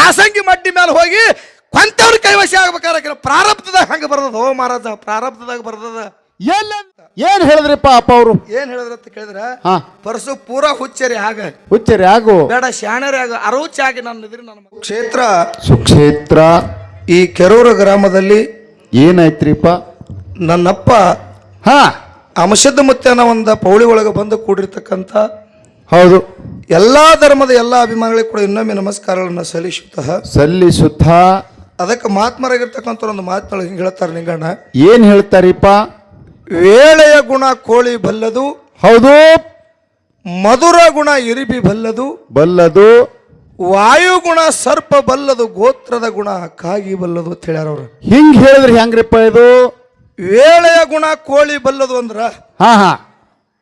ಆಸಂಗಿ ಮಡ್ಡಿ ಮೇಲೆ ಹೋಗಿ ಕೊಂತವ್ರ ಕೈವಶ ಆಗ್ಬೇಕಾದ್ರೆ ಪ್ರಾರಬ್ಧದಾಗ ಹಂಗೆ ಬರ್ತದ ಹೋ ಮಹಾರಾಜ ಪ್ರಾರಬ್ಧದಾಗ ಬರ್ತದ. ಎಲ್ಲ ಏನ್ ಹೇಳಿದ್ರಿಪ್ಪ ಅಪ್ಪ ಅವರು? ಏನ್ ಹೇಳಿದ್ರ ಅಂತ ಕೇಳಿದ್ರ ಹಾ. ಪರಸು ಪೂರ ಹುಚ್ಚರಿ ಆಗ. ಹುಚ್ಚರಿ ಆಗು. ಬೇಡ ಶಾಣರಿ ಆಗ. ಅರೌಚಾಗಿ ನನ್ನ ಎದುರು ನನ್ನ ಕ್ಷೇತ್ರ ಸುಕ್ಷೇತ್ರ. ಈ ಕೆರೂರು ಗ್ರಾಮದಲ್ಲಿ ಏನಾಯ್ತ್ರಿಪ್ಪ? ನನ್ನಪ್ಪ ಹಾ. ಅಂಶದ ಮತ್ತೆ ಒಂದು ಪೌಳಿ ಒಳಗೆ ಬಂದು ಕೂಡಿರ್ತಕ್ಕಂಥ ಹೌದು. ಎಲ್ಲಾ ಧರ್ಮದ ಎಲ್ಲಾ ಅಭಿಮಾನಿಗಳಿಗೆ ಕೂಡ ಇನ್ನೊಮ್ಮೆ ನಮಸ್ಕಾರಗಳನ್ನು ಸಲ್ಲಿಸುತ್ತಾ ಸಲ್ಲಿಸುತ್ತ. ಅದಕ್ಕೆ ಮಾತ್ಮರಾಗಿರ್ತಕ್ಕಂಥ ಒಂದು ಮಾತುಗಳಿಗೆ ಹೇಳ್ತಾರೆ ನಿಂಗಣ್ಣ. ಏನ್ ಹೇಳ್ತಾರಿಪ್ಪ? ವೇಳೆಯ ಗುಣ ಕೋಳಿ ಬಲ್ಲದು ಹೌದು. ಮಧುರ ಗುಣ ಇರಿಬಿ ಬಲ್ಲದು ಬಲ್ಲದು. ವಾಯುಗುಣ ಸರ್ಪ ಬಲ್ಲದು ಗೋತ್ರದ ಗುಣ ಕಾಗಿ ಬಲ್ಲದು ಅಂತ ಹೇಳ್ಯಾರ ಅವ್ರು. ಹಿಂಗ್ ಹೇಳಿದ್ರೆ ಹೆಂಗ್ರಿಪ್ಪ ಇದು? ವೇಳೆಯ ಗುಣ ಕೋಳಿ ಬಲ್ಲದು ಅಂದ್ರ ಹಾ ಹಾ.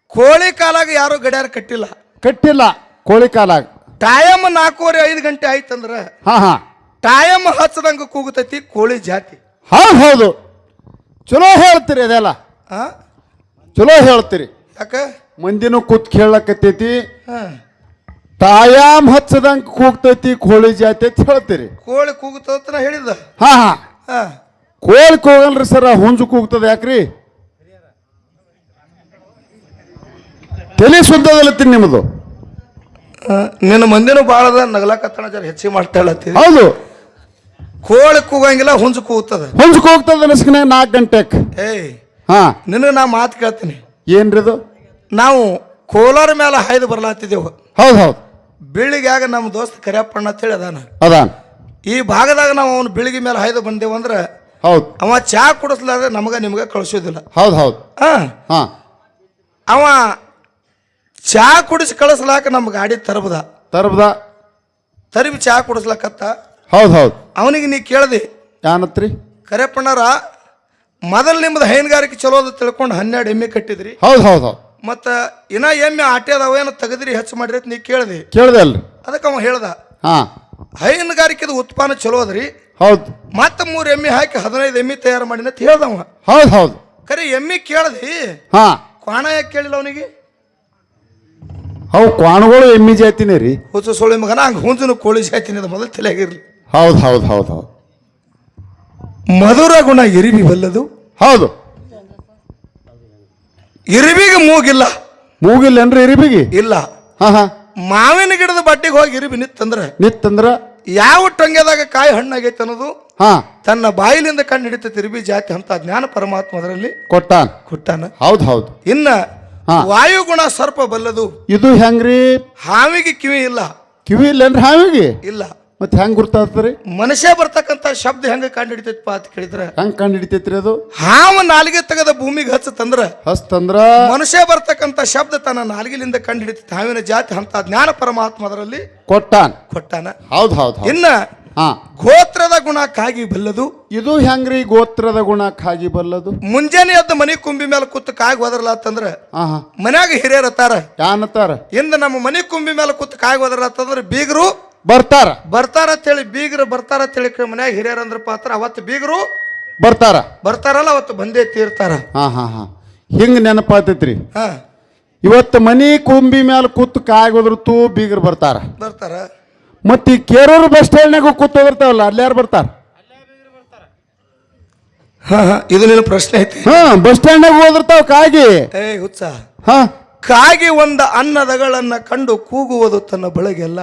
ಕೋಳಿ ಕಾಲಾಗ ಯಾರು ಗಡಿಯಾರ ಕಟ್ಟಿಲ್ಲ. ಕಟ್ಟಿಲ್ಲ. ಕೋಳಿ ಕಾಲಾಗ. ಟೈಮ್ ನಾಲ್ಕೂವರೆ ಐದು ಗಂಟೆ ಆಯ್ತಂದ್ರ? ಹಾ ಹಾ. ಟೈಮ್ ಹಚ್ಚದಂಗ ಕೂಗುತೈತಿ ಕೋಳಿ ಜಾತಿ. ಹೌದು ಹೌದು. ಚಲೋ ಹೇಳ್ತೀರಿ ಅದೆಲ್ಲ. ಆ? ಚಲೋ ಹೇಳ್ತೀರಿ. ಯಾಕ? ಮಂದಿನೂ ಕೂತ್ ಕೇಳಕತ್ತೈತಿ. ಹಾ. ತಾಯಾಮ್ ಹಚ್ಚದಂಗ್ ಕೂಗ್ತೈತಿ ಕೋಳಿ ಜಾತಿ ಅಂತ ಹೇಳ್ತೀರಿ. ಕೋಳಿ ಕೂಗುತ್ತ ನಾ ಹೇಳಿದ ಹಾ ಹಾ. ಹಾ. ಕೋಳಿ ಕೂಗಲ್ರಿ ಸರ ಹುಂಜು ಕೂಗ್ತದ ಯಾಕ್ರಿ? ತಲೆ ಸುದ್ದದಲ್ಲತ್ತೀನಿ ನಿಮ್ಮದು ನಿನ್ನ ಮಂದಿನೂ ಅದ ನಗಲಾಕತ್ತಣ ಜರ ಹೆಚ್ಚಿಗೆ ಮಾಡ್ತಾ ಹೇಳತ್ತಿ ಹೌದು. ಕೋಳಿ ಕೂಗಂಗಿಲ್ಲ ಹುಂಜು ಕೂಗ್ತದ. ಹುಂಜು ಕೂಗ್ತದ ಅನಸ್ಕಿನಾಗ ನಾಲ್ಕು ಗಂಟೆಕ್. ಏಯ್ ಹಾ. ನಿನಗೆ ನಾ ಮಾತು ಕೇಳ್ತೀನಿ. ಏನ್ರಿ ಇದು ನಾವು ಕೋಲಾರ ಮೇಲೆ ಹಾಯ್ದು ಬರ್ಲಾತಿದ್ದೆವು. ಹೌದು ಹೌದು. ಬೀಳಿಗ್ಯಾಗ ನಮ್ಮ ದೋಸ್ತ ಕರಿಯಪ್ಪಣ್ಣ ಅಂತ ಹೇಳಿ ಅದಾನ. ಅದಾನ. ಈ ಭಾಗದಾಗ ನಾವು ಅವನು ಬೀಳಿಗೆ ಮೇಲೆ ಹಾಯ್ದು ಬಂದೇವು ಅಂದ್ರೆ ಹೌದು. ಅವ ಚಾ ಕುಡಿಸ್ಲಾರ್ದೆ ನಮಗ ನಿಮ್ಗೆ ಕಳಿಸೋದಿಲ್ಲ. ಹೌದು ಹೌದು. ಹಾ ಹಾ. ಅವ ಚಾ ಕುಡಿಸಿ ಕಳಿಸ್ಲಾಕ ನಮ್ಮ ಗಾಡಿ ತರಬದ. ತರಬದ? ತರಿಬಿ ಚಾ ಕುಡಿಸ್ಲಾಕತ್ತ. ಹೌದು ಹೌದು. ಅವನಿಗೆ ನೀ ಕೇಳ್ದಿ. ಯಾನತ್ರಿ? ಕರೆಪ್ಪಣ್ಣರ ಮೊದಲು ನಿಮ್ಮದು ಹೈನುಗಾರಿಕೆ ಚಲೋ ಅದ ತಿಳ್ಕೊಂಡು ಹನ್ನೆರಡು ಎಮ್ಮೆ ಕಟ್ಟಿದ್ರಿ. ಹೌದು ಹೌದು ಹೌದು. ಮತ್ತು ಇನ್ನ ಎಮ್ಮೆ ಆಟೆ ಏನು ತೆಗೆದ್ರಿ ಹೆಚ್ಚು ಮಾಡ್ರಿ ಅಂತ ನೀ ಕೇಳ್ದಿ. ಕೇಳ್ದೆ ಅಲ್ರಿ. ಅದಕ್ಕೆ ಅವ ಹೇಳ್ದ. ಹಾ. ಹೈನುಗಾರಿಕೆದು ಉತ್ಪನ್ನ ಚಲೋ ಅದ್ರಿ. ಹೌದು. ಮತ್ತೆ ಮೂರು ಎಮ್ಮೆ ಹಾಕಿ ಹದಿನೈದು ಎಮ್ಮೆ ತಯಾರು ಮಾಡಿನ ಅಂತ ಹೇಳ್ದವ ಹೌದು ಹೌದು. ಕರೆ ಎಮ್ಮೆ ಕೇಳ್ದಿ. ಹಾ. ಕ್ವಾಣ ಯಾಕೆ ಕೇಳಿಲ್ಲ ಅವನಿಗೆ? ಅವು ಕ್ವಾಣಗಳು ಎಮ್ಮಿ ಜಾತಿನೇ ರೀ. ಹುಚ್ಚು ಸೊಳ್ಳೆ ಮಗನ ಹಂಗೆ ಹುಂಜನು ಕೋಳಿ ಜಾತಿನಿ ಅದು ಮೊದಲು ತಲೆಯಾಗಿರ್ಲಿ. ಹೌದು ಹೌದು ಹೌದು ಹೌದು. ಮಧುರ ಗುಣ ಇರಿವಿ ಬಲ್ಲದು. ಹೌದು. ಇರಿವಿಗೆ ಮೂಗಿಲ್ಲ. ಮೂಗಿಲ್ಲ ಮೂಗಿಲ್ಲೇನ್ರಿ ಇರಿಬಿಗಿ ಇಲ್ಲ. ಹಾ ಹಾ. ಮಾವಿನ ಗಿಡದ ಬಟ್ಟಿಗೆ ಹೋಗಿ ಇರಿಬಿ ನಿತ್ತಂದ್ರೆ ನಿತ್ತಂದ್ರ? ಯಾವ ಟೊಂಗೆದಾಗ ಕಾಯಿ ಹಣ್ಣಾಗೈತೆ ಅನ್ನೋದು ಹಾ. ತನ್ನ ಬಾಯಿಲಿಂದ ಕಣ್ಣು ಹಿಡಿತ ಇರಿಬಿ ಜಾತಿ ಅಂತ ಜ್ಞಾನ ಪರಮಾತ್ಮ ಅದರಲ್ಲಿ ಕೊಟ್ಟಾನ. ಕೊಟ್ಟಾನ. ಹೌದು ಹೌದು. ಇನ್ನ ಹಾ. ವಾಯುಗುಣ ಸರ್ಪ ಬಲ್ಲದು. ಇದು ಹೆಂಗ್ರಿ? ಹಾವಿಗೆ ಕಿವಿ ಇಲ್ಲ. ಕಿವಿ ಇಲ್ಲೇನ್ರಿ ಹಾವಿಗೆ? ಇಲ್ಲ. ಮತ್ತೆ ಹೆಂಗ್ ಗುರ್ತಾತ್ರಿ ಮನುಷ್ಯ ಬರ್ತಕ್ಕಂತ ಶಬ್ದ ಹೆಂಗ ಕಂಡು ಹಿಡಿತೈತಪ್ಪ ಅಂತ ಕೇಳಿದ್ರ ಹೆಂಗ್ ಕಂಡು ಹಿಡಿತೈತ್ರಿ ಅದು? ಹಾವ ನಾಲಿಗೆ ತೆಗೆದ ಭೂಮಿಗೆ ಹಚ್ಚತಂದ್ರ? ಹಸ್ತಂದ್ರ ಮನುಷ್ಯ ಬರ್ತಕ್ಕಂತ ಶಬ್ದ ತನ್ನ ನಾಲಿಗೆಲಿಂದ ಕಂಡು ಹಿಡಿತೈತಿ ಹಾವಿನ ಜಾತಿ ಅಂತ ಜ್ಞಾನ ಪರಮಾತ್ಮ ಅದರಲ್ಲಿ ಕೊಟ್ಟಾನ? ಕೊಟ್ಟಾನ. ಹೌದ್ ಹೌದು ಹೌದು. ಇನ್ನ ಹಾ. ಗೋತ್ರದ ಗುಣ ಕಾಗಿ ಬಲ್ಲದು. ಇದು ಹೆಂಗ್ರಿ ಗೋತ್ರದ ಗುಣ ಕಾಗಿ ಬಲ್ಲದು? ಮುಂಜಾನೆ ಎದ್ದು ಮನೆ ಕುಂಬಿ ಮೇಲೆ ಕೂತು ಕಾಗಿ ಹೋದ್ರಲ್ಲ ಅಂತಂದ್ರ ಹಾ ಹಾ. ಮನ್ಯಾಗ ಹಿರಿಯರ್ ಅತ್ತಾರ? ಯಾನತ್ತಾರ? ಇಂದ ನಮ್ಮ ಮನೆ ಕುಂಬಿ ಮೇಲೆ ಕೂತು ಕಾಗಿ ಹೋದ್ರಲ್ಲ ಅಂತಂದ್ರ ಬೀಗರು ಬರ್ತಾರ. ಬರ್ತಾರ ಅಂತೇಳಿ ಬೀಗರು ಬರ್ತಾರ ಅಂತೇಳಿ ಕ- ಮನ್ಯಾಗ ಹಿರಿಯರ್ ಅಂದ್ರ ಪಾತ್ರ ಅವತ್ತು ಬೀಗರು ಬರ್ತಾರ. ಬರ್ತಾರಲ್ಲ ಅವತ್ತು ಬಂದೇ ತೀರ್ತಾರ. ಹಾ ಹಾ ಹಾ. ಹಿಂಗ್ ನೆನಪಾತೈತ್ರಿ. ಹಾ. ಇವತ್ತು ಮನಿ ಕುಂಬಿ ಮ್ಯಾಲ ಕೂತು ಕಾಗಿ ತೂ ಬೀಗರು ಬರ್ತಾರ. ಬರ್ತಾರ. ಮತ್ತೆ ಈ ಕೇರೂರು ಬಸ್ ಸ್ಟ್ಯಾಂಡ್ನಾಗ ಕೂತ್ ಹೋಗಿರ್ತಾವಲ್ಲ ಅಲ್ಲಿ ಯಾರು ಬರ್ತಾರ? ಹಾ ಹಾ ಇದು ನಿನ್ನ ಪ್ರಶ್ನೆ ಐತಿ. ಹಾ ಬಸ್ ಸ್ಟ್ಯಾಂಡ್ನಾಗ ಹೋದಿರ್ತಾವ ಕಾಗಿ. ಏ ಹುಚ್ಚ. ಹಾ. ಕಾಗಿ ಒಂದ ಅನ್ನದಗಳನ್ನ ಕಂಡು ಕೂಗುವುದು ತನ್ನ ಬಳಗೆಲ್ಲ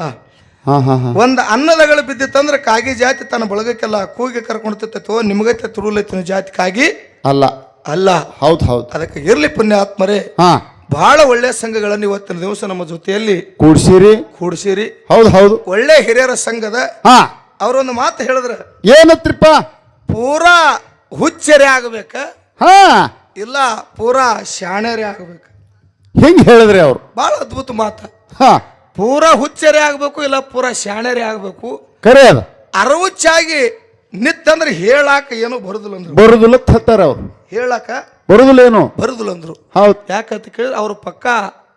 ಹಾ ಹಾ ಹಾ. ಒಂದ್ ಅನ್ನದಗಳು ಬಿದ್ದಿತ್ತಂದ್ರೆ ಕಾಗಿ ಜಾತಿ ತನ್ನ ಬಳಗಕ್ಕೆಲ್ಲ ಕೂಗಿ ಕರ್ಕೊಂಡ್ತೈತೋ ನಿಮಗೈತೆ ತುರುಲೈತಿನ ಜಾತಿ ಕಾಗಿ? ಅಲ್ಲ. ಅಲ್ಲ. ಹೌದು ಹೌದು. ಅದಕ್ಕೆ ಇರ್ಲಿ ಪುಣ್ಯಾತ್ಮರೇ. ಹಾ. ಬಹಳ ಒಳ್ಳೆ ಸಂಘಗಳನ್ನು ಇವತ್ತಿನ ದಿವಸ ನಮ್ಮ ಜೊತೆಯಲ್ಲಿ ಕೂಡ್ಸಿರಿ. ಕೂಡಿಸಿರಿ. ಹೌದು ಹೌದು. ಒಳ್ಳೆ ಹಿರಿಯರ ಸಂಘದ ಹಾ. ಅವರೊಂದು ಮಾತು ಹೇಳಿದ್ರ. ಏನತ್ರಿಪ್ಪ? ಪೂರಾ ಹುಚ್ಚರಿ ಆಗಬೇಕ. ಹಾ. ಇಲ್ಲ ಪೂರಾ ಶಾಣರಿ ಆಗಬೇಕು. ಹಿಂಗ್ ಹೇಳಿದ್ರೆ ಅವ್ರು? ಬಹಳ ಅದ್ಭುತ ಮಾತು. ಹಾ. ಪೂರಾ ಹುಚ್ಚರೇ ಆಗಬೇಕು ಇಲ್ಲ ಪೂರಾ ಶಾಣರಿ ಆಗಬೇಕು. ಕರೆ ಅದ. ಅರವುಚ್ಚಾಗಿ ನಿತ್ತಂದ್ರೆ ಹೇಳಾಕ ಏನು ಬರುದಿಲ್ಲ ಅಂದ್ರೆ. ಬರುದಿಲ್ಲ ಹತ್ತಾರ ಅವ್ರು. ಹೇಳಾಕ ಬರುದಿಲ್ಲ ಏನು ಬರುದಿಲ್ಲ ಅಂದ್ರು. ಹೌದು. ಯಾಕಂತ ಕೇಳಿದ್ರೆ ಅವ್ರ ಪಕ್ಕ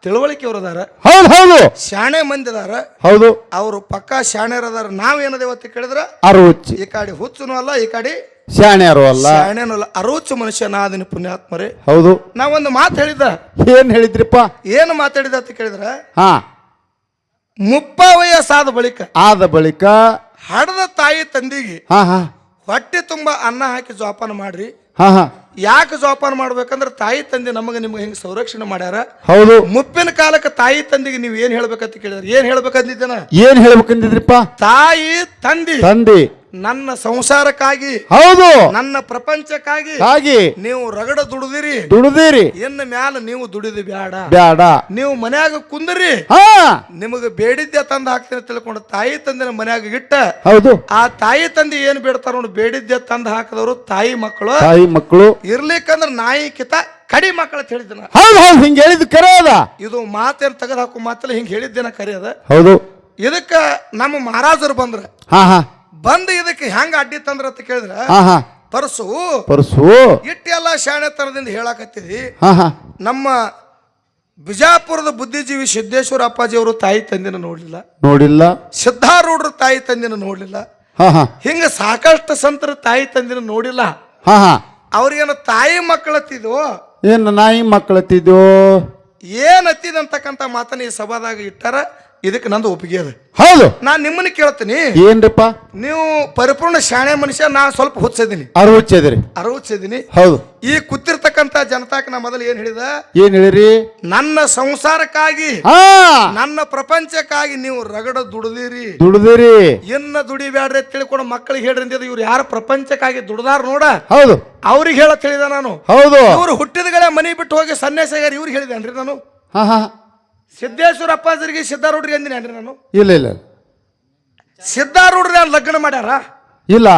ತಿಳುವಳಿಕೆ ಅವ್ರು ಅದಾರ ಹೌದು ಹೌದು. ಶಾಣೆ ಮಂದಿ ಅದಾರ. ಹೌದು. ಅವರು ಪಕ್ಕ ಶಾಣೆ ಅದಾರ. ನಾವೇನದೇವ ಅಂತ ಕೇಳಿದ್ರ? ಅರುಚಿ ಈ ಕಡೆ ಹುಚ್ಚುನು ಅಲ್ಲ ಈ ಕಡೆ ಶಾಣ್ಯಾರು ಅಲ್ಲ. ಶಾಣೆನೂ ಅಲ್ಲ. ಅರುಚು ಮನುಷ್ಯ ನಾದಿನ ಪುಣ್ಯಾತ್ಮರೇ. ಹೌದು. ನಾವೊಂದು ಮಾತು ಹೇಳಿದ್ದ. ಏನ್ ಹೇಳಿದ್ರಿಪ್ಪ? ಏನು ಮಾತಾಡಿದ ಅಂತ ಕೇಳಿದ್ರ? ಹಾ. ಮುಪ್ಪ ವಯಸ್ಸಾದ ಬಳಿಕ ಆದ ಬಳಿಕ ಹಡದ ತಾಯಿ ತಂದಿಗೆ ಹಾ ಹಾ. ಹೊಟ್ಟೆ ತುಂಬಾ ಅನ್ನ ಹಾಕಿ ಜೋಪಾನ ಮಾಡ್ರಿ. ಹಾ ಹಾ. ಯಾಕೆ ಜೋಪಾನ ಮಾಡ್ಬೇಕಂದ್ರೆ ತಾಯಿ ತಂದೆ ನಮಗೆ ನಿಮ್ಗೆ ಹೆಂಗೆ ಸಂರಕ್ಷಣೆ ಮಾಡ್ಯಾರ? ಹೌದು. ಮುಪ್ಪಿನ ಕಾಲಕ್ಕೆ ತಾಯಿ ತಂದೆಗೆ ನೀವು ಏನ್ ಹೇಳ್ಬೇಕಂತ ಕೇಳಿದ್ರೆ? ಏನ್ ಹೇಳ್ಬೇಕಂದಿದ್ದೇನ ಏನ್ ಹೇಳ್ಬೇಕಂದಿದ್ರಿಪ್ಪ? ತಾಯಿ ತಂದಿ. ತಂದೆ. ನನ್ನ ಸಂಸಾರಕ್ಕಾಗಿ ಹೌದು. ನನ್ನ ಪ್ರಪಂಚಕ್ಕಾಗಿ ಹಾಗೆ. ನೀವು ರಗಡ ದುಡಿದಿರಿ. ದುಡಿದಿರಿ. ಇನ್ನು ಮ್ಯಾಲ ನೀವು ದುಡಿದು ಬ್ಯಾಡ. ಬ್ಯಾಡ. ನೀವು ಮನ್ಯಾಗ ಕುಂದ್ರಿ. ಹಾ. ನಿಮಗೆ ಬೇಡಿದ್ದೆ ತಂದು ಹಾಕ್ತೀನಿ ತಿಳ್ಕೊಂಡು ತಾಯಿ ತಂದಿನ ಮನ್ಯಾಗ ಇಟ್ಟ. ಹೌದು. ಆ ತಾಯಿ ತಂದೆ ಏನ್ ಬೇಡ್ತಾರ ನೋಡಿ ಬೇಡಿದ್ದೆ ತಂದು ಹಾಕಿದವರು ತಾಯಿ ಮಕ್ಕಳು. ತಾಯಿ ಮಕ್ಕಳು. ಇರ್ಲಿಕ್ಕಂದ್ರ ನಾಯಿ ಕಿತ ಕಡಿ ಮಕ್ಕಳು ಅಂತ ಹೇಳಿದ್ದೆ ನಾ. ಹೌದು ಹೌದು ಹಿಂಗೆ ಹೇಳಿದ್ ಕರೆ ಅದ. ಇದು ಮಾತೇನು ತೆಗೆದು ಹಾಕೋ ಮಾತಲ್ಲ ಹಿಂಗೆ ಹೇಳಿದ್ದೇನ ಕರೆಯದ ಅದ. ಹೌದು. ಇದಕ್ಕ ನಮ್ಮ ಮಹಾರಾಜರು ಬಂದ್ರ. ಹಾ ಹಾ. ಬಂದು ಇದಕ್ಕೆ ಹೆಂಗ ಅಡ್ಡಿ ತಂದ್ರ ಅಂತ ಕೇಳಿದ್ರ ಹಾ ಹಾ ಪರಸು ಪರ್ಸು. ಇಟ್ಟೆಲ್ಲ ಶಾಣೆತನದಿಂದ ಹೇಳಾಕತ್ತಿದಿ ಹಾ ಹಾ ನಮ್ಮ ಬಿಜಾಪುರದ ಬುದ್ಧಿಜೀವಿ ಸಿದ್ದೇಶ್ವರ ಅಪ್ಪಾಜಿ ಅವರು ತಾಯಿ ತಂದಿನ ನೋಡ್ಲಿಲ್ಲ. ನೋಡಿಲ್ಲ. ಸಿದ್ಧಾರೂಢರ ತಾಯಿ ತಂದಿನ ನೋಡ್ಲಿಲ್ಲ. ಹಾ ಹಾ ಹಿಂಗ ಸಾಕಷ್ಟು ಸಂತರ ತಾಯಿ ತಂದಿನ ನೋಡಿಲ್ಲ. ಹಾ ಹಾ ಅವ್ರಿಗೇನು ತಾಯಿ ಮಕ್ಕಳತ್ತಿದ್ವು? ಏನ್ ನಾಯಿ ಮಕ್ಕಳತ್ತಿದ್ಯೋ? ಏನತ್ತಿದಂತಕ್ಕಂಥ ಮಾತನ್ನ ಈ ಸಭಾದಾಗ ಇಟ್ಟಾರ. ಇದಕ್ಕೆ ನಂದು ಒಪ್ಪಿಗೆ ಅದ. ಹೌದು. ನಾನು ನಿಮ್ಮನ್ನ ಕೇಳ್ತೀನಿ. ಏನ್ರಿಪ್ಪ? ನೀವು ಪರಿಪೂರ್ಣ ಶಾಣೆ ಮನುಷ್ಯ ನಾ ಸ್ವಲ್ಪ ಹುಚ್ಚಿದ್ದೀನಿ. ಅರ ಅರವಚ್ಚಿದ್ದೀನಿ ಹೌದು. ಈ ಕೂತಿರ್ತಕ್ಕಂಥ ಜನತಾಕ ನಾ ಮೊದಲು ಏನ್ ಹೇಳಿದ? ಏನ್ ಹೇಳಿರಿ? ನನ್ನ ಸಂಸಾರಕ್ಕಾಗಿ ನನ್ನ ಪ್ರಪಂಚಕ್ಕಾಗಿ ನೀವು ರಗಡ ದುಡದಿರಿ. ದುಡದಿರಿ. ಇನ್ನ ದುಡಿಬ್ಯಾಡ್ರಿ ಅಂತ ತಿಳ್ಕೊಂಡು ಮಕ್ಕಳಿಗೆ ಹೇಳ್ರಿ ಅಂತ ಇವ್ರು ಯಾರ ಪ್ರಪಂಚಕ್ಕಾಗಿ ದುಡ್ದಾರ ನೋಡ. ಹೌದು. ಅವ್ರಿಗೆ ಹೇಳತ್ ಹೇಳಿದ ನಾನು. ಹೌದು. ಇವರು ಹುಟ್ಟಿದಗಳ ಮನಿ ಬಿಟ್ಟು ಹೋಗಿ ಸನ್ಯಾಸಿಗಾರ ಇವ್ರಿಗೆ ಹೇಳಿದೇನ್ರಿ ನಾನು. ಹಾ ಹಾ. ಸಿದ್ದೇಶ್ವರ ಅಪ್ಪಾಜರಿಗೆ ಸಿದ್ಧಾರೂಢ್ರಿಗೆ ಅಂದಿನೇನ್ರಿ ನಾನು? ಇಲ್ಲ ಇಲ್ಲ ಸಿದ್ಧಾರೂಢ್ರಿ ಲಗ್ನ ಮಾಡ್ಯಾರ? ಇಲ್ಲ.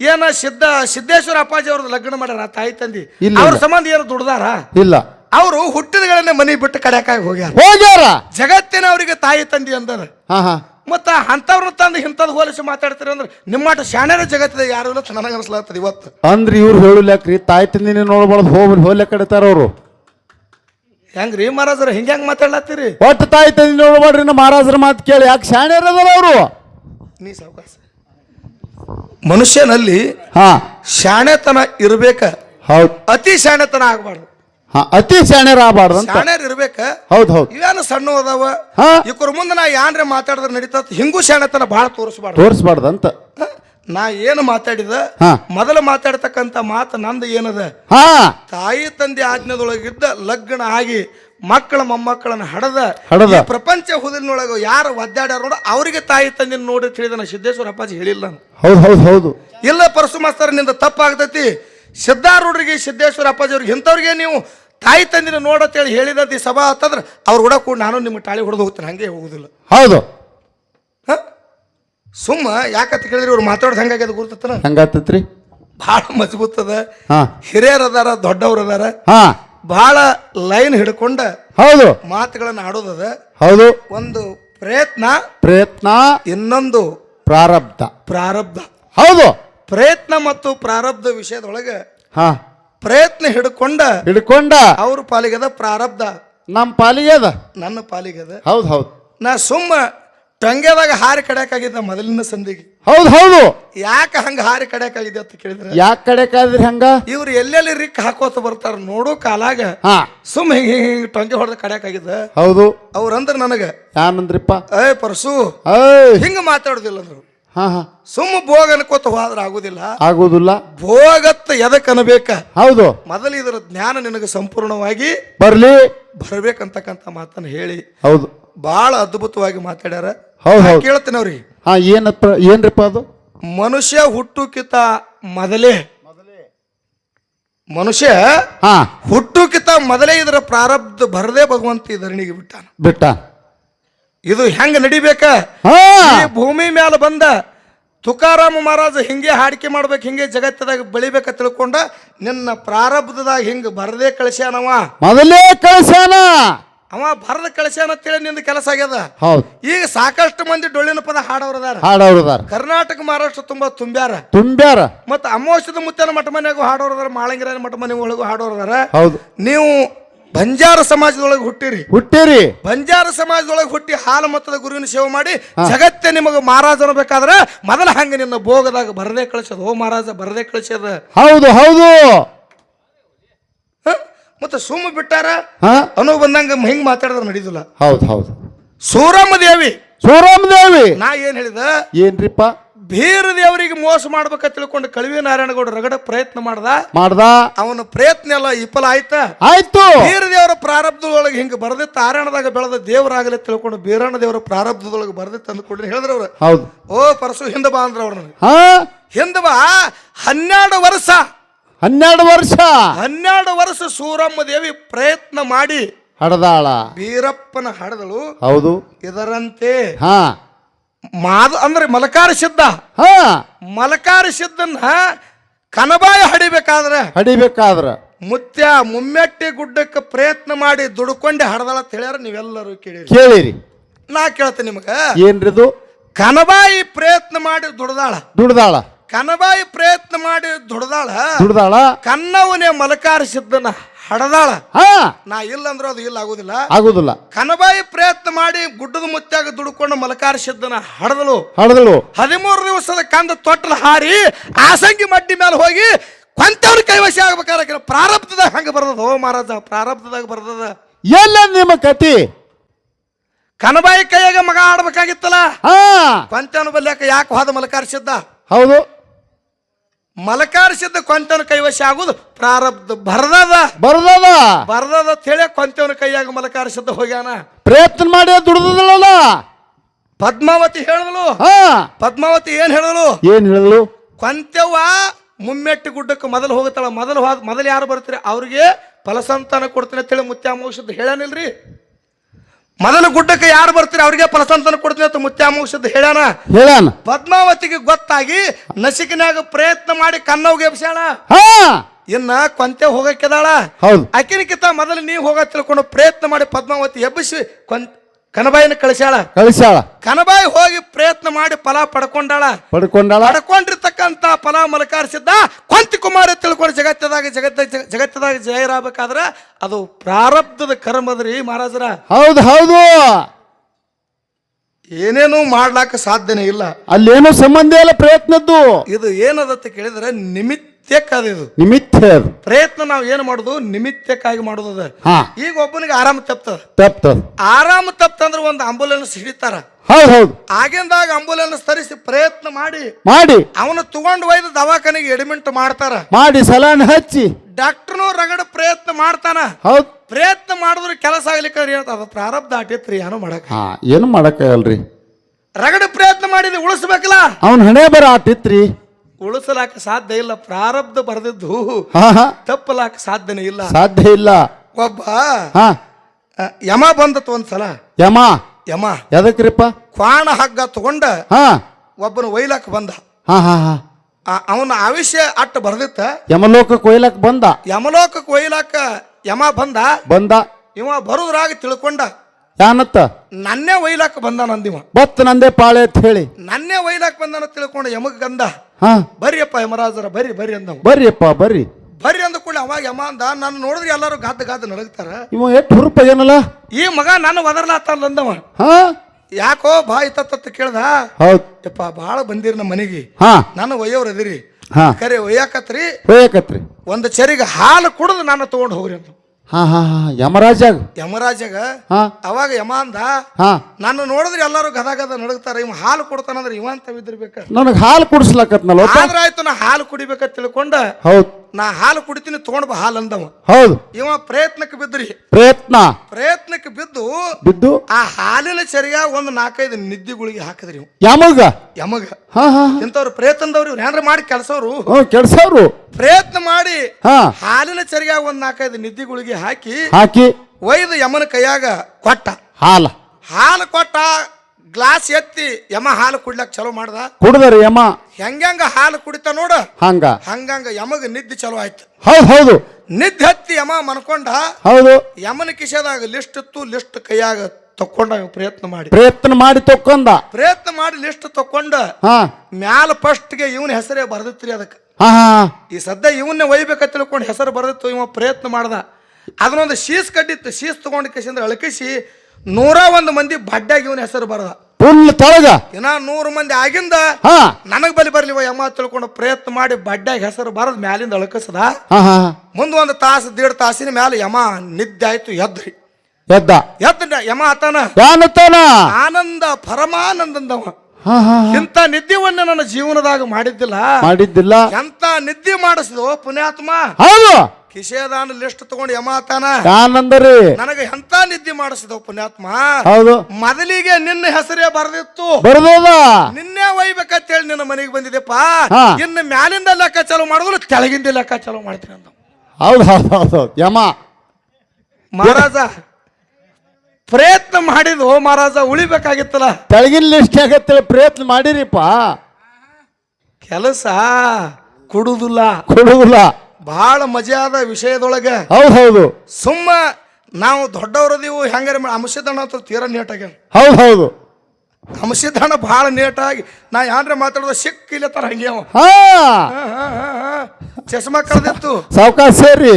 ಏನ ಸಿದ್ಧ ಸಿದ್ದೇಶ್ವರ ಅಪ್ಪಾಜಿ ಅವ್ರದ್ದು ಲಗ್ನ ಮಾಡ್ಯಾರ ತಾಯಿ ತಂದಿ? ಇಲ್ಲ, ಅವ್ರ ಇಲ್ಲ. ಸಂಬಂಧ ಏನು ದುಡ್ದಾರ? ಇಲ್ಲ. ಅವರು ಹುಟ್ಟಿದಗಳನ್ನೇ ಮನೆ ಬಿಟ್ಟು ಕಡ್ಯಾಕಾಗಿ ಹೋಗ್ಯಾರ. ಹೋಗ್ಯಾರ. ಜಗತ್ತಿನ ಅವರಿಗೆ ತಾಯಿ ತಂದಿ ಅಂದದ ಹಾ ಹಾ. ಮತ್ತ ಅಂತವ್ರನ್ನ ತಂದು ಇಂಥದ್ದು ಹೋಲಿಸಿ ಮಾತಾಡ್ತಾರೆ ಅಂದ್ರೆ ನಿಮ್ಮಾಟ ಶಾಣ್ಯರ ಜಗತ್ತಿದ ಯಾರು ಇಲ್ಲ ನನಗೆ ಅನಿಸ್ಲಾಗ್ತದೆ ಇವತ್ತು. ಅಂದ್ರೆ ಇವ್ರು ಹೇಳಲ್ಯಾಕ್ರಿ ತಾಯಿ ತಂದಿನಿ ನೋಡ್ಬಾರ್ದು ಹೋಗ್ರಿ ಹೋಗ್ಲೆ ಕಡಿತಾರ ಅವರು. ಹೆಂಗ್ರಿ ಮಹಾರಾಜರ ಹಿಂಗೆ ಹೆಂಗ್ ಮಾತಾಡ್ಲತ್ತೀರಿ? ಒಟ್ಟು ತಾಯಿ ತಂದಿ ನೋಡ್ಬೇಡ್ರಿ ನಮ್ಮ ಮಹಾರಾಜರ ಮಾತು ಕೇಳಿ ಯಾಕೆ ಶಾಣೆ ಇರೋದಲ್ಲ ಅವರು? ನೀ ಸಾವಕಾಶ ಮನುಷ್ಯನಲ್ಲಿ ಹಾ. ಶಾಣೆತನ ಇರ್ಬೇಕ. ಹೌದು. ಅತಿ ಶಾಣೆತನ ಆಗ್ಬಾರ್ದು. ಹಾ ಅತಿ ಶಾಣ್ಯರ ಆಗ್ಬಾರ್ದು ಅಂತ. ಶಾಣ್ಯರ್ ಇರ್ಬೇಕ. ಹೌದು ಹೌದು. ಇವೇನು ಸಣ್ಣ ಅದಾವ? ಹಾ. ಮುಂದೆ ನಾ ಯಾನ್ರೆ ಮಾತಾಡಿದ್ರೆ ನಡೀತದ ಹಿಂಗೂ ಶಾಣೆತನ ಭಾಳ ತೋರಿಸ್ಬಾರ್ದು. ತೋರಿಸ್ಬಾರ್ದಂತ? ನಾ ಏನು ಮಾತಾಡಿದ? ಹಾ. ಮೊದಲು ಮಾತಾಡ್ತಕ್ಕಂತ ಮಾತು ನಂದು ಏನದ? ಹಾ. ತಾಯಿ ತಂದೆ ಆಜ್ಞದೊಳಗಿದ್ದ ಲಗ್ನ ಆಗಿ ಮಕ್ಕಳ ಮೊಮ್ಮಕ್ಕಳನ್ನ ಹಡದ. ಹಡದ. ಈ ಪ್ರಪಂಚ ಹುದಿನೊಳಗ ಯಾರು ಒದ್ದಾಡ್ಯಾರ ನೋಡ ಅವರಿಗೆ ತಾಯಿ ತಂದೆ ನೋಡಿ ತಿಳಿದ ನಾ ಸಿದ್ದೇಶ್ವರ ಅಪ್ಪಾಜಿ ಹೇಳಿಲ್ಲ ನಾನು. ಹೌದು ಹೌದ್ ಹೌದು. ಇಲ್ಲ ಪರಸು ಮಾಸ್ತರ್ನಿಂದ ತಪ್ಪಾಗ್ತೈತಿ. ಸಿದ್ಧಾರೂಢರಿಗೆ ಸಿದ್ದೇಶ್ವರ ಅಪ್ಪಾಜಿ ಅವ್ರಿಗೆ ಇಂಥವ್ರಿಗೆ ನೀವು ತಾಯಿ ತಂದಿನ ನೋಡತ್ತೇಳಿ ಹೇಳಿದಂತ ಈ ಸಭಾ ಅಂತಂದ್ರೆ ಅವ್ರು ಕೂಡ ಕೂಡ ನಾನು ನಿಮ್ಮ ಟಾಳಿ ಹೊಡೆದು ಹೋಗ್ತೇನೆ ಹಂಗೆ ಹೋಗುದಿಲ್ಲ. ಹೌದು? ಸುಮ್ಮ ಯಾಕಂತ ಕೇಳಿದ್ರೆ ಇವ್ರು ಮಾತಾಡೋದು ಹಂಗಾಗ್ಯದ ಗುರ್ತತನ ಹಂಗಾತತ್ರಿ ಭಾಳ ಮಜಬೂತ್ ಅದ. ಹಾ. ಹಿರಿಯರ್ ಅದಾರ ದೊಡ್ಡವ್ರು ಅದಾರ. ಹಾ. ಭಾಳ ಲೈನ್ ಹಿಡ್ಕೊಂಡ ಹೌದು. ಮಾತುಗಳನ್ನ ಆಡೋದದ ಹೌದು. ಒಂದು ಪ್ರಯತ್ನ ಪ್ರಯತ್ನ ಇನ್ನೊಂದು ಪ್ರಾರಬ್ಧ. ಪ್ರಾರಬ್ಧ. ಹೌದು. ಪ್ರಯತ್ನ ಮತ್ತು ಪ್ರಾರಬ್ಧ ವಿಷಯದೊಳಗೆ ಹ. ಪ್ರಯತ್ನ ಹಿಡ್ಕೊಂಡ ಹಿಡ್ಕೊಂಡ. ಅವ್ರ ಪಾಲಿಗದ ಪ್ರಾರಬ್ಧ. ನಮ್ಮ ಪಾಲಿಗೆ ಅದ. ನನ್ನ ಪಾಲಿಗದ ಹೌದು ಹೌದು. ನಾ ಸುಮ್ಮ ಟಂಗ್ಯದಾಗ ಹಾರಿ ಕಡ್ಯಾಕಾಗಿದ್ದ ಮೊದಲಿನ ಸಂದಿಗೆ. ಹೌದು ಹೌದು. ಯಾಕೆ ಹಂಗ ಹಾರಿ ಕಡ್ಯಾಕಾಗಿದೆ ಅಂತ ಕೇಳಿದ್ರೆ? ಯಾಕೆ ಕಡೆ ಕಾದ್ರಿ ಹಂಗ? ಇವ್ರು ಎಲ್ಲೆಲ್ಲಿ ರಿಕ್ ಹಾಕೋತ ಬರ್ತಾರ ನೋಡು ಕಾಲಾಗ ಹಾ. ಸುಮ್ ಹಿಂಗ ಹಿಂಗ ಟೊಂಗೆ ಹೊಡೆದ ಕಡ್ಯಾಕಾಗಿದ್ದ. ಹೌದು. ಅವ್ರಂದ್ರ ನನಗ. ಯಾನಂದ್ರಿಪ್ಪ? ಏ ಪರಸು. ಹಿಂಗ ಮಾತಾಡುದಿಲ್ಲ ಅಂದ್ರು. ಹಾ ಹಾ. ಸುಮ್ಮ ಭೋಗ ಅನ್ಕೋತ ಹೋದ್ರ ಆಗುದಿಲ್ಲ. ಆಗುದಿಲ್ಲ. ಭೋಗತ್ತ ಎದಕ್ ಅನ್ಬೇಕ? ಹೌದು. ಮೊದಲು ಇದರ ಜ್ಞಾನ ನಿನಗೆ ಸಂಪೂರ್ಣವಾಗಿ ಬರ್ಲಿ. ಬರ್ಬೇಕಂತಕ್ಕಂಥ ಮಾತನ್ನ ಹೇಳಿ. ಹೌದು. ಬಹಳ ಅದ್ಭುತವಾಗಿ ಮಾತಾಡ್ಯಾರ. ಹೌದ್ ಕೇಳ್ತೀನಿ ಅವ್ರಿಗೆ ಹಾ ಏನಪ್ಪ ಏನ್ರಿಪ್ಪ ಅದು? ಮನುಷ್ಯ ಹುಟ್ಟುಕಿತ ಮೊದಲೇ. ಮನುಷ್ಯ ಹಾ. ಹುಟ್ಟುಕಿತ ಮೊದಲೇ ಇದರ ಪ್ರಾರಬ್ಧ ಬರದೇ ಭಗವಂತ ಈ ಧರಣಿಗೆ ಬಿಟ್ಟಾನ. ಬಿಟ್ಟ. ಇದು ಹೆಂಗ ನಡಿಬೇಕ? ಹಾ. ಈ ಭೂಮಿ ಮ್ಯಾಲ ಬಂದ ತುಕಾರಾಮ ಮಹಾರಾಜ ಹಿಂಗೆ ಹಾಡಿಕೆ ಮಾಡ್ಬೇಕು ಹಿಂಗೆ ಜಗತ್ತದಾಗ ಬೆಳಿಬೇಕ ತಿಳ್ಕೊಂಡ ನಿನ್ನ ಪ್ರಾರಬ್ಧದಾಗ ಹಿಂಗ ಬರದೇ ಕಳಿಸ್ಯಾನವ. ಮೊದಲೇ ಕಳ್ಸ್ಯಾನ. ಅವ ಬರದ ಕಳಿಸ್ಯಾನ ಅಂತೇಳಿ ನಿಂದ ಕೆಲಸ ಆಗ್ಯದ? ಹೌದು. ಈಗ ಸಾಕಷ್ಟು ಮಂದಿ ಡೊಳ್ಳಿನ ಪದ ಹಾಡೋರದಾರ ಹಾಡವ್ರದಾರ ಕರ್ನಾಟಕ ಮಹಾರಾಷ್ಟ್ರ ತುಂಬಾ ತುಂಬ್ಯಾರ. ತುಂಬ್ಯಾರ. ಮತ್ತು ಅಮೋಷದ ಮುತ್ತನ ಮಠ ಮನೆಗೂ ಹಾಡೋರದಾರ ಮಾಳಂಗಿರ ಮಠ ಮನೆ ಒಳಗೂ ಹಾಡೋರದಾರ ಹೌದು. ನೀವು ಬಂಜಾರ ಸಮಾಜದೊಳಗೆ ಹುಟ್ಟಿರಿ. ಹುಟ್ಟಿರಿ. ಬಂಜಾರ ಸಮಾಜದೊಳಗೆ ಹುಟ್ಟಿ ಹಾಲು ಮತದ ಗುರುವಿನ ಸೇವೆ ಮಾಡಿ ಜಗತ್ತೇ ನಿಮಗೆ ಮಹಾರಾಜ ಅನ್ಬೇಕಾದ್ರೆ ಮೊದಲ ಹಂಗ ನಿನ್ನ ಭೋಗದಾಗ ಬರದೇ ಕಳಿಸೋದು ಓ ಮಹಾರಾಜ ಬರದೇ ಕಳಿಸೋದು ಹೌದು ಹೌದು? ಮತ್ತೆ ಸುಮ್ಮ ಬಿಟ್ಟಾರ? ಹಾ? ಅನ್ನೋ ಬಂದಂಗ ಹಿಂಗ್ ಮಾತಾಡಿದ್ರ ನಡೀದಿಲ್ಲ. ಹೌದು ಹೌದು. ಸೂರಮ್ಮ ದೇವಿ ಸೂರಮ್ಮ ದೇವಿ ನಾ ಏನ್ ಹೇಳಿದ? ಏನ್ರಿಪ್ಪ? ಬೇರೆ ದೇವರಿಗೆ ಮೋಸ ಮಾಡ್ಬೇಕ ತಿಳ್ಕೊಂಡು ಕಳಿವಿ ನಾರಾಯಣಗೌಡ ರಗಡ ಪ್ರಯತ್ನ ಮಾಡ್ದ? ಮಾಡ್ದ? ಅವನ ಪ್ರಯತ್ನ ಎಲ್ಲ ವಿಫಲ ಆಯ್ತ? ಆಯ್ತು! ಬೀರ ದೇವರ ಪ್ರಾರಬ್ಧದೊಳಗೆ ಹಿಂಗ ಬರದಿತ್ತ ಆರಣದಾಗ ಬೆಳೆದ ದೇವರಾಗಲಿ ತಿಳ್ಕೊಂಡು ಬೀರಣ್ಣ ದೇವರ ಪ್ರಾರಬ್ಧದೊಳಗೆ ಬರದಿತ್ತ ಅಂದ್ಕೊಂಡ್ರೆ ಹೇಳಿದ್ರ ಅವ್ರು? ಹೌದು. ಓ ಪರಸು ಹಿಂದ ಬಾ ಅಂದ್ರ ಅವ್ರ ಹಾ? ಹಿಂದ ಬಾ ಹನ್ನೆರಡು ವರ್ಷ ಹನ್ನೆರಡು ವರ್ಷ. ಹನ್ನೆರಡು ವರ್ಷ ಸೂರಮ್ಮ ದೇವಿ ಪ್ರಯತ್ನ ಮಾಡಿ ಹಡದಾಳ. ಬೀರಪ್ಪನ ಹಡದಳು. ಹೌದು. ಇದರಂತೆ ಹಾ. ಮಾದ ಅಂದ್ರೆ ಮಲಕಾರ ಸಿದ್ಧ. ಹಾ. ಮಲಕಾರ ಸಿದ್ಧನ್ನ ಕನಬಾಯ ಹಡಿಬೇಕಾದ್ರೆ ಹಡಿಬೇಕಾದ್ರ. ಮುತ್ಯ ಮುಮ್ಮೆಟ್ಟಿ ಗುಡ್ಡಕ್ಕೆ ಪ್ರಯತ್ನ ಮಾಡಿ ದುಡ್ಕೊಂಡೆ ಹಡದಳ ಅಂತ ಹೇಳ್ಯಾರ ನೀವೆಲ್ಲರೂ ಕೇಳಿರಿ. ಕೇಳಿರಿ. ನಾ ಕೇಳ್ತೇನೆ ನಿಮಗ. ಏನ್ರಿದು? ಕನಬಾಯಿ ಪ್ರಯತ್ನ ಮಾಡಿ ದುಡ್ದಾಳ. ದುಡ್ದಾಳ. ಕನಬಾಯಿ ಪ್ರಯತ್ನ ಮಾಡಿ ದುಡ್ದಾಳ. ದುಡ್ದಾಳ? ಕನ್ನವನೇ ಮಲಕಾರ ಸಿದ್ಧನ ಹಡದಾಳ. ಹಾ. ನಾ ಇಲ್ಲ ಅಂದ್ರೆ ಅದು ಇಲ್ಲ ಆಗುದಿಲ್ಲ. ಆಗುದಿಲ್ಲ. ಕನಬಾಯಿ ಪ್ರಯತ್ನ ಮಾಡಿ ಗುಡ್ಡದ ಮುತ್ತಾಗ ದುಡ್ಕೊಂಡು ಮಲಕಾರಿಸಿದ್ದನ ಹಡದಳು. ಹಡದಳು. ಹದಿಮೂರು ದಿವಸದ ಕಂದ ತೊಟ್ಟಲು ಹಾರಿ ಆಸಂಗಿ ಮಡ್ಡಿ ಮೇಲೆ ಹೋಗಿ ಕೊಂತವ್ರ ಕೈವಶ ಆಗ್ಬೇಕಾದ್ರೆ ಪ್ರಾರಬ್ಧದಾಗ ಹಂಗ ಬರ್ತದ? ಹೋ ಮಹಾರಾಜ ಪ್ರಾರಬ್ಧದಾಗ ಬರ್ತದ? ಎಲ್ಲ ನಿಮ್ಮ ಕತಿ? ಕನಬಾಯಿ ಕೈಯಾಗ ಮಗ ಆಡ್ಬೇಕಾಗಿತ್ತಲ್ಲ? ಹಾ. ಕೊಂತವನ ಬಲ್ಯಾಕ ಯಾಕೆ ಹೋದ ಮಲಕಾರಿಸಿದ್ದ? ಹೌದು. ಮಲಕಾರಿಸಿದ್ದ ಕೊಂತವನ ಕೈವಶ ಆಗುದು ಪ್ರಾರಬ್ಧ ಬರ್ದದ. ಬರ್ದದ. ಬರ್ದದ ಹೇಳಿ ಕೊಂತವನ ಕೈಯಾಗ ಮಲಕಾರಿಸಿದ್ದ ಹೋಗ್ಯಾನ. ಪ್ರಯತ್ನ ಮಾಡಿ ದುಡ್ದದಲ್ಲ ಪದ್ಮಾವತಿ ಹೇಳಿದಳು ಹಾ. ಪದ್ಮಾವತಿ ಏನ್ ಹೇಳಿದಳು ಏನ್ ಹೇಳಲು ಕೊಂತೆವ್ವ ಮುಮ್ಮೆಟ್ಟಿ ಗುಡ್ಡಕ್ಕೆ ಮೊದಲು ಹೋಗುತ್ತಾಳ. ಮೊದಲು ಹೋದ ಮೊದಲು ಯಾರು ಬರ್ತೀರಿ ಅವ್ರಿಗೆ ಫಲಸಂತಾನ ಕೊಡ್ತೀನಿ ಅಂತೇಳಿ ಮುತ್ಯಾಮೋಷದ್ದು ಹೇಳ್ಯಾನಿಲ್ರಿ ಮೊದಲು ಗುಡ್ಡಕ್ಕೆ ಯಾರು ಬರ್ತೀರಿ? ಅವ್ರಿಗೆ ಫಲಸಂತನ ಕೊಡ್ತೀನಿ ಅಂತ ಮುತ್ಯಾಮೋಷದ ಹೇಳ್ಯಾನ. ಹೇಳಾನ ಪದ್ಮಾವತಿಗೆ ಗೊತ್ತಾಗಿ ನಸಿಕಿನಾಗ ಪ್ರಯತ್ನ ಮಾಡಿ ಕನ್ನವ್ಗೆ ಎಬ್ಸ್ಯಾಳ. ಹಾ. ಇನ್ನ ಕೊಂತೆ ಹೋಗಕ್ಕೆದಾಳ ಹೌದು. ಆಕಿನಕ್ಕಿಂತ ಮೊದಲು ನೀವು ಹೋಗ ತಿಳ್ಕೊಂಡು ಪ್ರಯತ್ನ ಮಾಡಿ ಪದ್ಮಾವತಿ ಎಬ್ಬಿಸಿ ಕೊಂತ್ ಕನಬಾಯಿನ ಕಳಿಸ್ಯಾಳ. ಕಳಿಸ್ಯಾಳ. ಕನಬಾಯಿ ಹೋಗಿ ಪ್ರಯತ್ನ ಮಾಡಿ ಫಲ ಪಡ್ಕೊಂಡಾಳ. ಪಡ್ಕೊಂಡಾಳ. ಪಡ್ಕೊಂಡಿರ್ತಕ್ಕಂತ ಫಲ ಮಲಕಾರಿಸಿದ್ದ ಕೊಂತಿ ಕುಮಾರ ತಿಳ್ಕೊಂಡು ಜಗತ್ತದಾಗ ಜಗತ್ತ ಜಗ- ಜಗತ್ತದಾಗ ಜಯರಾಗಬೇಕಾದ್ರ ಅದು ಪ್ರಾರಬ್ಧದ ಕರ್ಮದ್ರಿ ಮಹಾರಾಜರ. ಹೌದು ಹೌದು. ಏನೇನೂ ಮಾಡ್ಲಾಕ ಸಾಧ್ಯನೇ ಇಲ್ಲ. ಅಲ್ಲೇನು ಸಂಬಂಧ ಇಲ್ಲ ಪ್ರಯತ್ನದ್ದು. ಇದು ಏನದತ್ತ ಕೇಳಿದ್ರೆ ನಿಮಿತ್ತಕ್ಕದ ಇದು. ನಿಮಿತ್ತ ಅದು. ಪ್ರಯತ್ನ ನಾವು ಏನು ಮಾಡುದು? ನಿಮಿತ್ತಕ್ಕಾಗಿ ಮಾಡುದದ ಹಾ. ಈಗ ಒಬ್ಬನಿಗೆ ಆರಾಮ ತಪ್ತದ. ತಪ್ತ ಆರಾಮ ತಪ್ತಂದ್ರೆ ಒಂದು ಆಂಬುಲೆನ್ಸ್ ಹಿಡಿತಾರ. ಹೌದು ಹೌದು. ಆಗಿಂದಾಗ ಆಂಬುಲೆನ್ಸ್ ತರಿಸಿ ಪ್ರಯತ್ನ ಮಾಡಿ. ಮಾಡಿ. ಅವನು ತಗೊಂಡು ಒಯ್ದು ದವಾಖಾನೆಗೆ ಎಡ್ಮಿಂಟ್ ಮಾಡ್ತಾರ. ಮಾಡಿ ಸಲಾನ್ ಹಚ್ಚಿ. ಡಾಕ್ಟರ್ನು ರಗಡ ಪ್ರಯತ್ನ ಮಾಡ್ತಾನ. ಹೌದು. ಪ್ರಯತ್ನ ಮಾಡಿದ್ರೆ ಕೆಲಸ ಆಗ್ಲಿಕ್ಕೆ ಏನಂತ ಅದು ಪ್ರಾರಬ್ಧ ಆಟೈತ್ರಿ ಏನೋ ಮಾಡಕ್ ಹಾ ಏನು ಮಾಡಕ್ಕಾಗಲ್ರಿ ರಗಡ ಪ್ರಯತ್ನ ಮಾಡಿದ್ರೆ ಉಳಿಸ್ಬೇಕಲ್ಲ? ಅವನ್ ಹಣೆ ಬರ ಆಟಿತ್ರಿ. ಉಳಿಸಲಾಕ ಸಾಧ್ಯ ಇಲ್ಲ ಪ್ರಾರಬ್ಧ ಬರೆದಿದ್ದು ಹಾ ಹಾ. ತಪ್ಪಲಾಕ ಸಾಧ್ಯನೇ ಇಲ್ಲ. ಸಾಧ್ಯ ಇಲ್ಲ. ಒಬ್ಬ ಯಮ ಬಂದತ್ತು ಒಂದ್ಸಲ. ಯಮ. ಯಮ. ಎದಕ್ರಿಪ್ಪ ಕ್ವಾಣ ಹಗ್ಗ ತಗೊಂಡ ಹಾ. ಒಬ್ಬನ ಒಯ್ಲಾಕ ಬಂದ. ಹಾ ಹಾ ಹಾ. ಆ- ಅವನ ಆವಿಷ್ಯ ಅಟ್ಟ ಬರ್ದಿತ್ತ. ಯಮಲೋಕ ಕೊಯ್ಲಾಕ ಬಂದ. ಯಮಲೋಕಕ್ಕೆ ಕೊಯ್ಲಾಕ ಯಮ ಬಂದ. ಬಂದ. ಇವ ಬರುದ್ರಾಗ ತಿಳ್ಕೊಂಡ. ಯಾನತ್ತ? ನನ್ನೇ ಒಯ್ಲಾಕ ಬಂದ ನಂದಿವ ಬತ್ ನಂದೇ ಪಾಳೆ ಅಂತ ಹೇಳಿ. ನನ್ನೇ ಒಯ್ಲಾಕ ಬಂದಾನ ತಿಳ್ಕೊಂಡು ಯಮಗ ಗಂಧ. ಹಾ. ಬರ್ರಿಯಪ್ಪ ಯಮರಾಜರ ಬರ್ರಿ ಬರ್ರಿ ಅಂದ ಬರ್ರಿಯಪ್ಪ ಬರ್ರಿ. ಬರ್ರಿ ಅಂದ ಕೂಡ ಅವಾಗ ಯಮ ಅಂದ ನಾನು ನೋಡಿದ್ರೆ ಎಲ್ಲರೂ ಗಾದ ಗಾದ ನಡಗ್ತಾರ. ಇವ ಎಷ್ಟು ಹುರುಪ ಏನಲ್ಲ ಈ ಮಗ ನಾನು ಒದರ್ಲಾತಾನ ಅಂದವ. ಹಾ. ಯಾಕೋ ಬಾ ತತ್ತ ಕೇಳ್ದ ಹೌದ್. ಯಪ್ಪ ಭಾಳ ಬಂದಿರಿ ನಮ್ಮ ಮನೆಗೆ. ಹಾ. ನಾನು ಒಯ್ಯೋರು ಅದಿರಿ. ಹಾ. ಕರೆ ಒಯ್ಯಾಕತ್ರಿ. ಒಯ್ಯಾಕತ್ರಿ. ಒಂದು ಚರಿಗೆ ಹಾಲು ಕುಡಿದು ನಾನು ತಗೊಂಡು ಹೋಗ್ರಿ ಅಂತ ಹಾ ಹಾ ಹಾ ಯಮರಾಜಾಗ ಯಮರಾಜಗ ಹಾ. ಅವಾಗ ಯಮ ಅಂದ ಹಾ. ನಾನು ನೋಡಿದ್ರೆ ಎಲ್ಲರೂ ಗದ ಗದ ನಡಗ್ತಾರ. ಇವ ಹಾಲು ಕೊಡ್ತಾನಂದ್ರೆ ಇವಂತ ಅಂತ ಬಿದ್ದಿರ್ಬೇಕ. ನನಗೆ ಹಾಲು ಕುಡಿಸ್ಲಕತ್ನಲ್ಲ ಆದ್ರ ಆಯ್ತು ನಾ ಹಾಲು ಕುಡಿಬೇಕ ತಿಳ್ಕೊಂಡ ಹೌದ್. ನಾ ಹಾಲು ಕುಡಿತೀನಿ ತಗೊಂಡ್ ಬಾ ಹಾಲು ಅಂದವ. ಹೌದು. ಇವ ಪ್ರಯತ್ನಕ್ಕೆ ಬಿದ್ರಿ ಪ್ರಯತ್ನ. ಪ್ರಯತ್ನಕ್ಕೆ ಬಿದ್ದು ಬಿದ್ದು? ಆ ಹಾಲಿನ ಸರಿಯ ಒಂದು ನಾಲ್ಕೈದು ನಿದ್ದಿಗಳಿಗೆ ಹಾಕಿದ್ರಿ ಯಮಗ ಯಾಮಗ? ಯಮಗ. ಹಾ ಹಾ ಇಂಥವ್ರು ಪ್ರಯತ್ನದವ್ರು ಇವ್ರು. ಏನಾರ ಮಾಡಿ ಕೆಲಸವ್ರು? ಹಾ ಕೆಡ್ಸವ್ರು ಪ್ರಯತ್ನ ಮಾಡಿ ಹಾ. ಹಾಲಿನ ಸರಿಯ ಒಂದು ನಾಲ್ಕೈದು ನಿದ್ದಿಗಳಿಗೆ ಹಾಕಿ ಹಾಕಿ. ಒಯ್ದು ಯಮನ ಕೈಯಾಗ ಕೊಟ್ಟ. ಹಾಲ. ಹಾಲು ಕೊಟ್ಟ ಗ್ಲಾಸ್ ಎತ್ತಿ ಯಮ ಹಾಲು ಕುಡ್ಲಕ್ ಚಲೋ ಮಾಡ್ದ. ಕುಡ್ದರಿ ಯಮ. ಹೆಂಗ ಹಾಲು ಕುಡಿತ ನೋಡ? ಹಂಗ. ಹಂಗಂಗ ಯಮಗ ನಿದ್ದೆ ಚಲೋ ಆಯ್ತು. ಹೌದು ಹೌದು. ನಿದ್ದೆ ಹತ್ತಿ ಯಮ ಮನ್ಕೊಂಡ ಹೌದು. ಯಮನ ಕಿಶದಾಗ ಲಿಸ್ಟ್ ಇತ್ತು ಲಿಸ್ಟ್ ಕೈಯಾಗ ತಕೊಂಡ ಇವ ಪ್ರಯತ್ನ ಮಾಡಿ. ಪ್ರಯತ್ನ ಮಾಡಿ ತಕ್ಕೊಂಡ ಪ್ರಯತ್ನ ಮಾಡಿ ಲಿಸ್ಟ್ ತಕೊಂಡ ಹಾ. ಫಸ್ಟ್ಗೆ ಇವನ ಹೆಸರೇ ಬರ್ದಿತ್ರಿ ಅದಕ್ಕೆ. ಹಾ ಹಾ. ಈ ಸದ್ಯ ಇವನ್ನೇ ಒಯ್ಬೇಕ ತಿಳ್ಕೊಂಡು ಹೆಸರು ಬರ್ದಿತ್ತು ಇವ ಪ್ರಯತ್ನ ಮಾಡ್ದ. ಅದನ್ನೊಂದು ಶೀಸ್ ಕಡ್ಡಿತ್ತು ಶೀಸ್ ತಗೊಂಡ್ ಕಿಶಂದ್ರೆ ಅಳಕಿಸಿ ನೂರ ಒಂದು ಮಂದಿ ಬಡ್ಡಾಗಿ ಇವನ ಹೆಸರು ಬರ್ದ. ಫುಲ್ ತೊಳಗ. ಇನ್ನ ನೂರು ಮಂದಿ ಆಗಿಂದ ಹಾ. ನನಗ್ ಬಲಿ ಬರ್ಲಿ ಯಮ ತಿಳ್ಕೊಂಡು ಪ್ರಯತ್ನ ಮಾಡಿ ಬಡ್ಡ್ಯಾಗ ಹೆಸರು ಬರದ್ ಮ್ಯಾಲಿಂದ ಅಳಕಸದ. ಹಾ ಹಾ ಮುಂದ್ ಒಂದು ತಾಸು ದೇಡ್ ತಾಸಿನ ಮ್ಯಾಲ ಯಮ ನಿದ್ದೆ ಆಯ್ತು ಎದ್ರಿ. ಎದ್ದ. ಎದ್ದ ಯಮ ಆತನ. ಯಾನತ್ತಾನ ಆನಂದ ಪರಮಾನಂದಂದವ ಹಾ ಹಾ ಹಾ. ಇಂಥ ನಿದ್ದೆವನ್ನ ನನ್ನ ಜೀವನದಾಗ ಮಾಡಿದ್ದಿಲ್ಲ. ಮಾಡಿದ್ದಿಲ್ಲ. ಎಂತ ನಿದ್ದೆ ಮಾಡಿಸಿದೋ ಪುಣ್ಯಾತ್ಮ. ಹೌದು. ಕಿಶೇದಾನ ಲಿಸ್ಟ್ ತಗೊಂಡು ಯಮಾತಾನ ಯಾನಂದರಿ? ನನಗೆ ಎಂತ ನಿದ್ದೆ ಮಾಡಿಸಿದ ಪುಣ್ಯಾತ್ಮ ಹೌದು. ಮೊದಲಿಗೆ ನಿನ್ನ ಹೆಸರೇ ಬರೆದಿತ್ತು. ಬರ್ದೋದ? ನಿನ್ನೆ ಒಯ್ಬೇಕಂತ ಹೇಳಿ ನಿನ್ನ ಮನೆಗೆ ಬಂದಿದ್ದೆಪ್ಪ. ಹಾ. ಇನ್ನು ಮ್ಯಾಲಿಂದ ಲೆಕ್ಕ ಚಾಲು ಮಾಡಿದ್ರು ಕೆಳಗಿಂದ ಲೆಕ್ಕ ಚಾಲು ಮಾಡ್ತೀನಿ ಅಂತ ಹೌದು ಹೌದು ಹೌದು. ಹೌದು ಯಮ. ಮಹಾರಾಜ ಪ್ರಯತ್ನ ಮಾಡಿದ್ವು ಮಹಾರಾಜ ಉಳಿಬೇಕಾಗಿತ್ತಲ್ಲ. ತೆಳಗಿನ ಲಿಸ್ಟ್ ಆಗತ್ತೆ ಪ್ರಯತ್ನ ಮಾಡಿರಿಪ್ಪ. ಕೆಲಸ ಕೊಡುದಿಲ್ಲ. ಕೊಡುವುದಿಲ್ಲ ಬಹಳ ಮಜಾದ ವಿಷಯದೊಳಗೆ ಹೌದು ಹೌದು. ಸುಮ್ಮ ನಾವು ದೊಡ್ಡವರದೀವು ಹೆಂಗಾರ ಅಂಶದಣ್ಣ ಅಂತ ತೀರಾ ನೀಟಾಗಿ ಹೌದು ಹೌದು. ಅಂಶದಣ್ಣ ಬಹಳ ನೀಟಾಗಿ ನಾ ಯಾನ್ರ ಮಾತಾಡೋದು ಸಿಕ್ಕ ಇಲ್ಲ ತರ ಹಂಗೆ ಅವ. ಹಾ. ಚಸ್ಮಾ ಕರೆದಿತ್ತು ಸಾವ್ಕಾಶ ಸೇರಿ?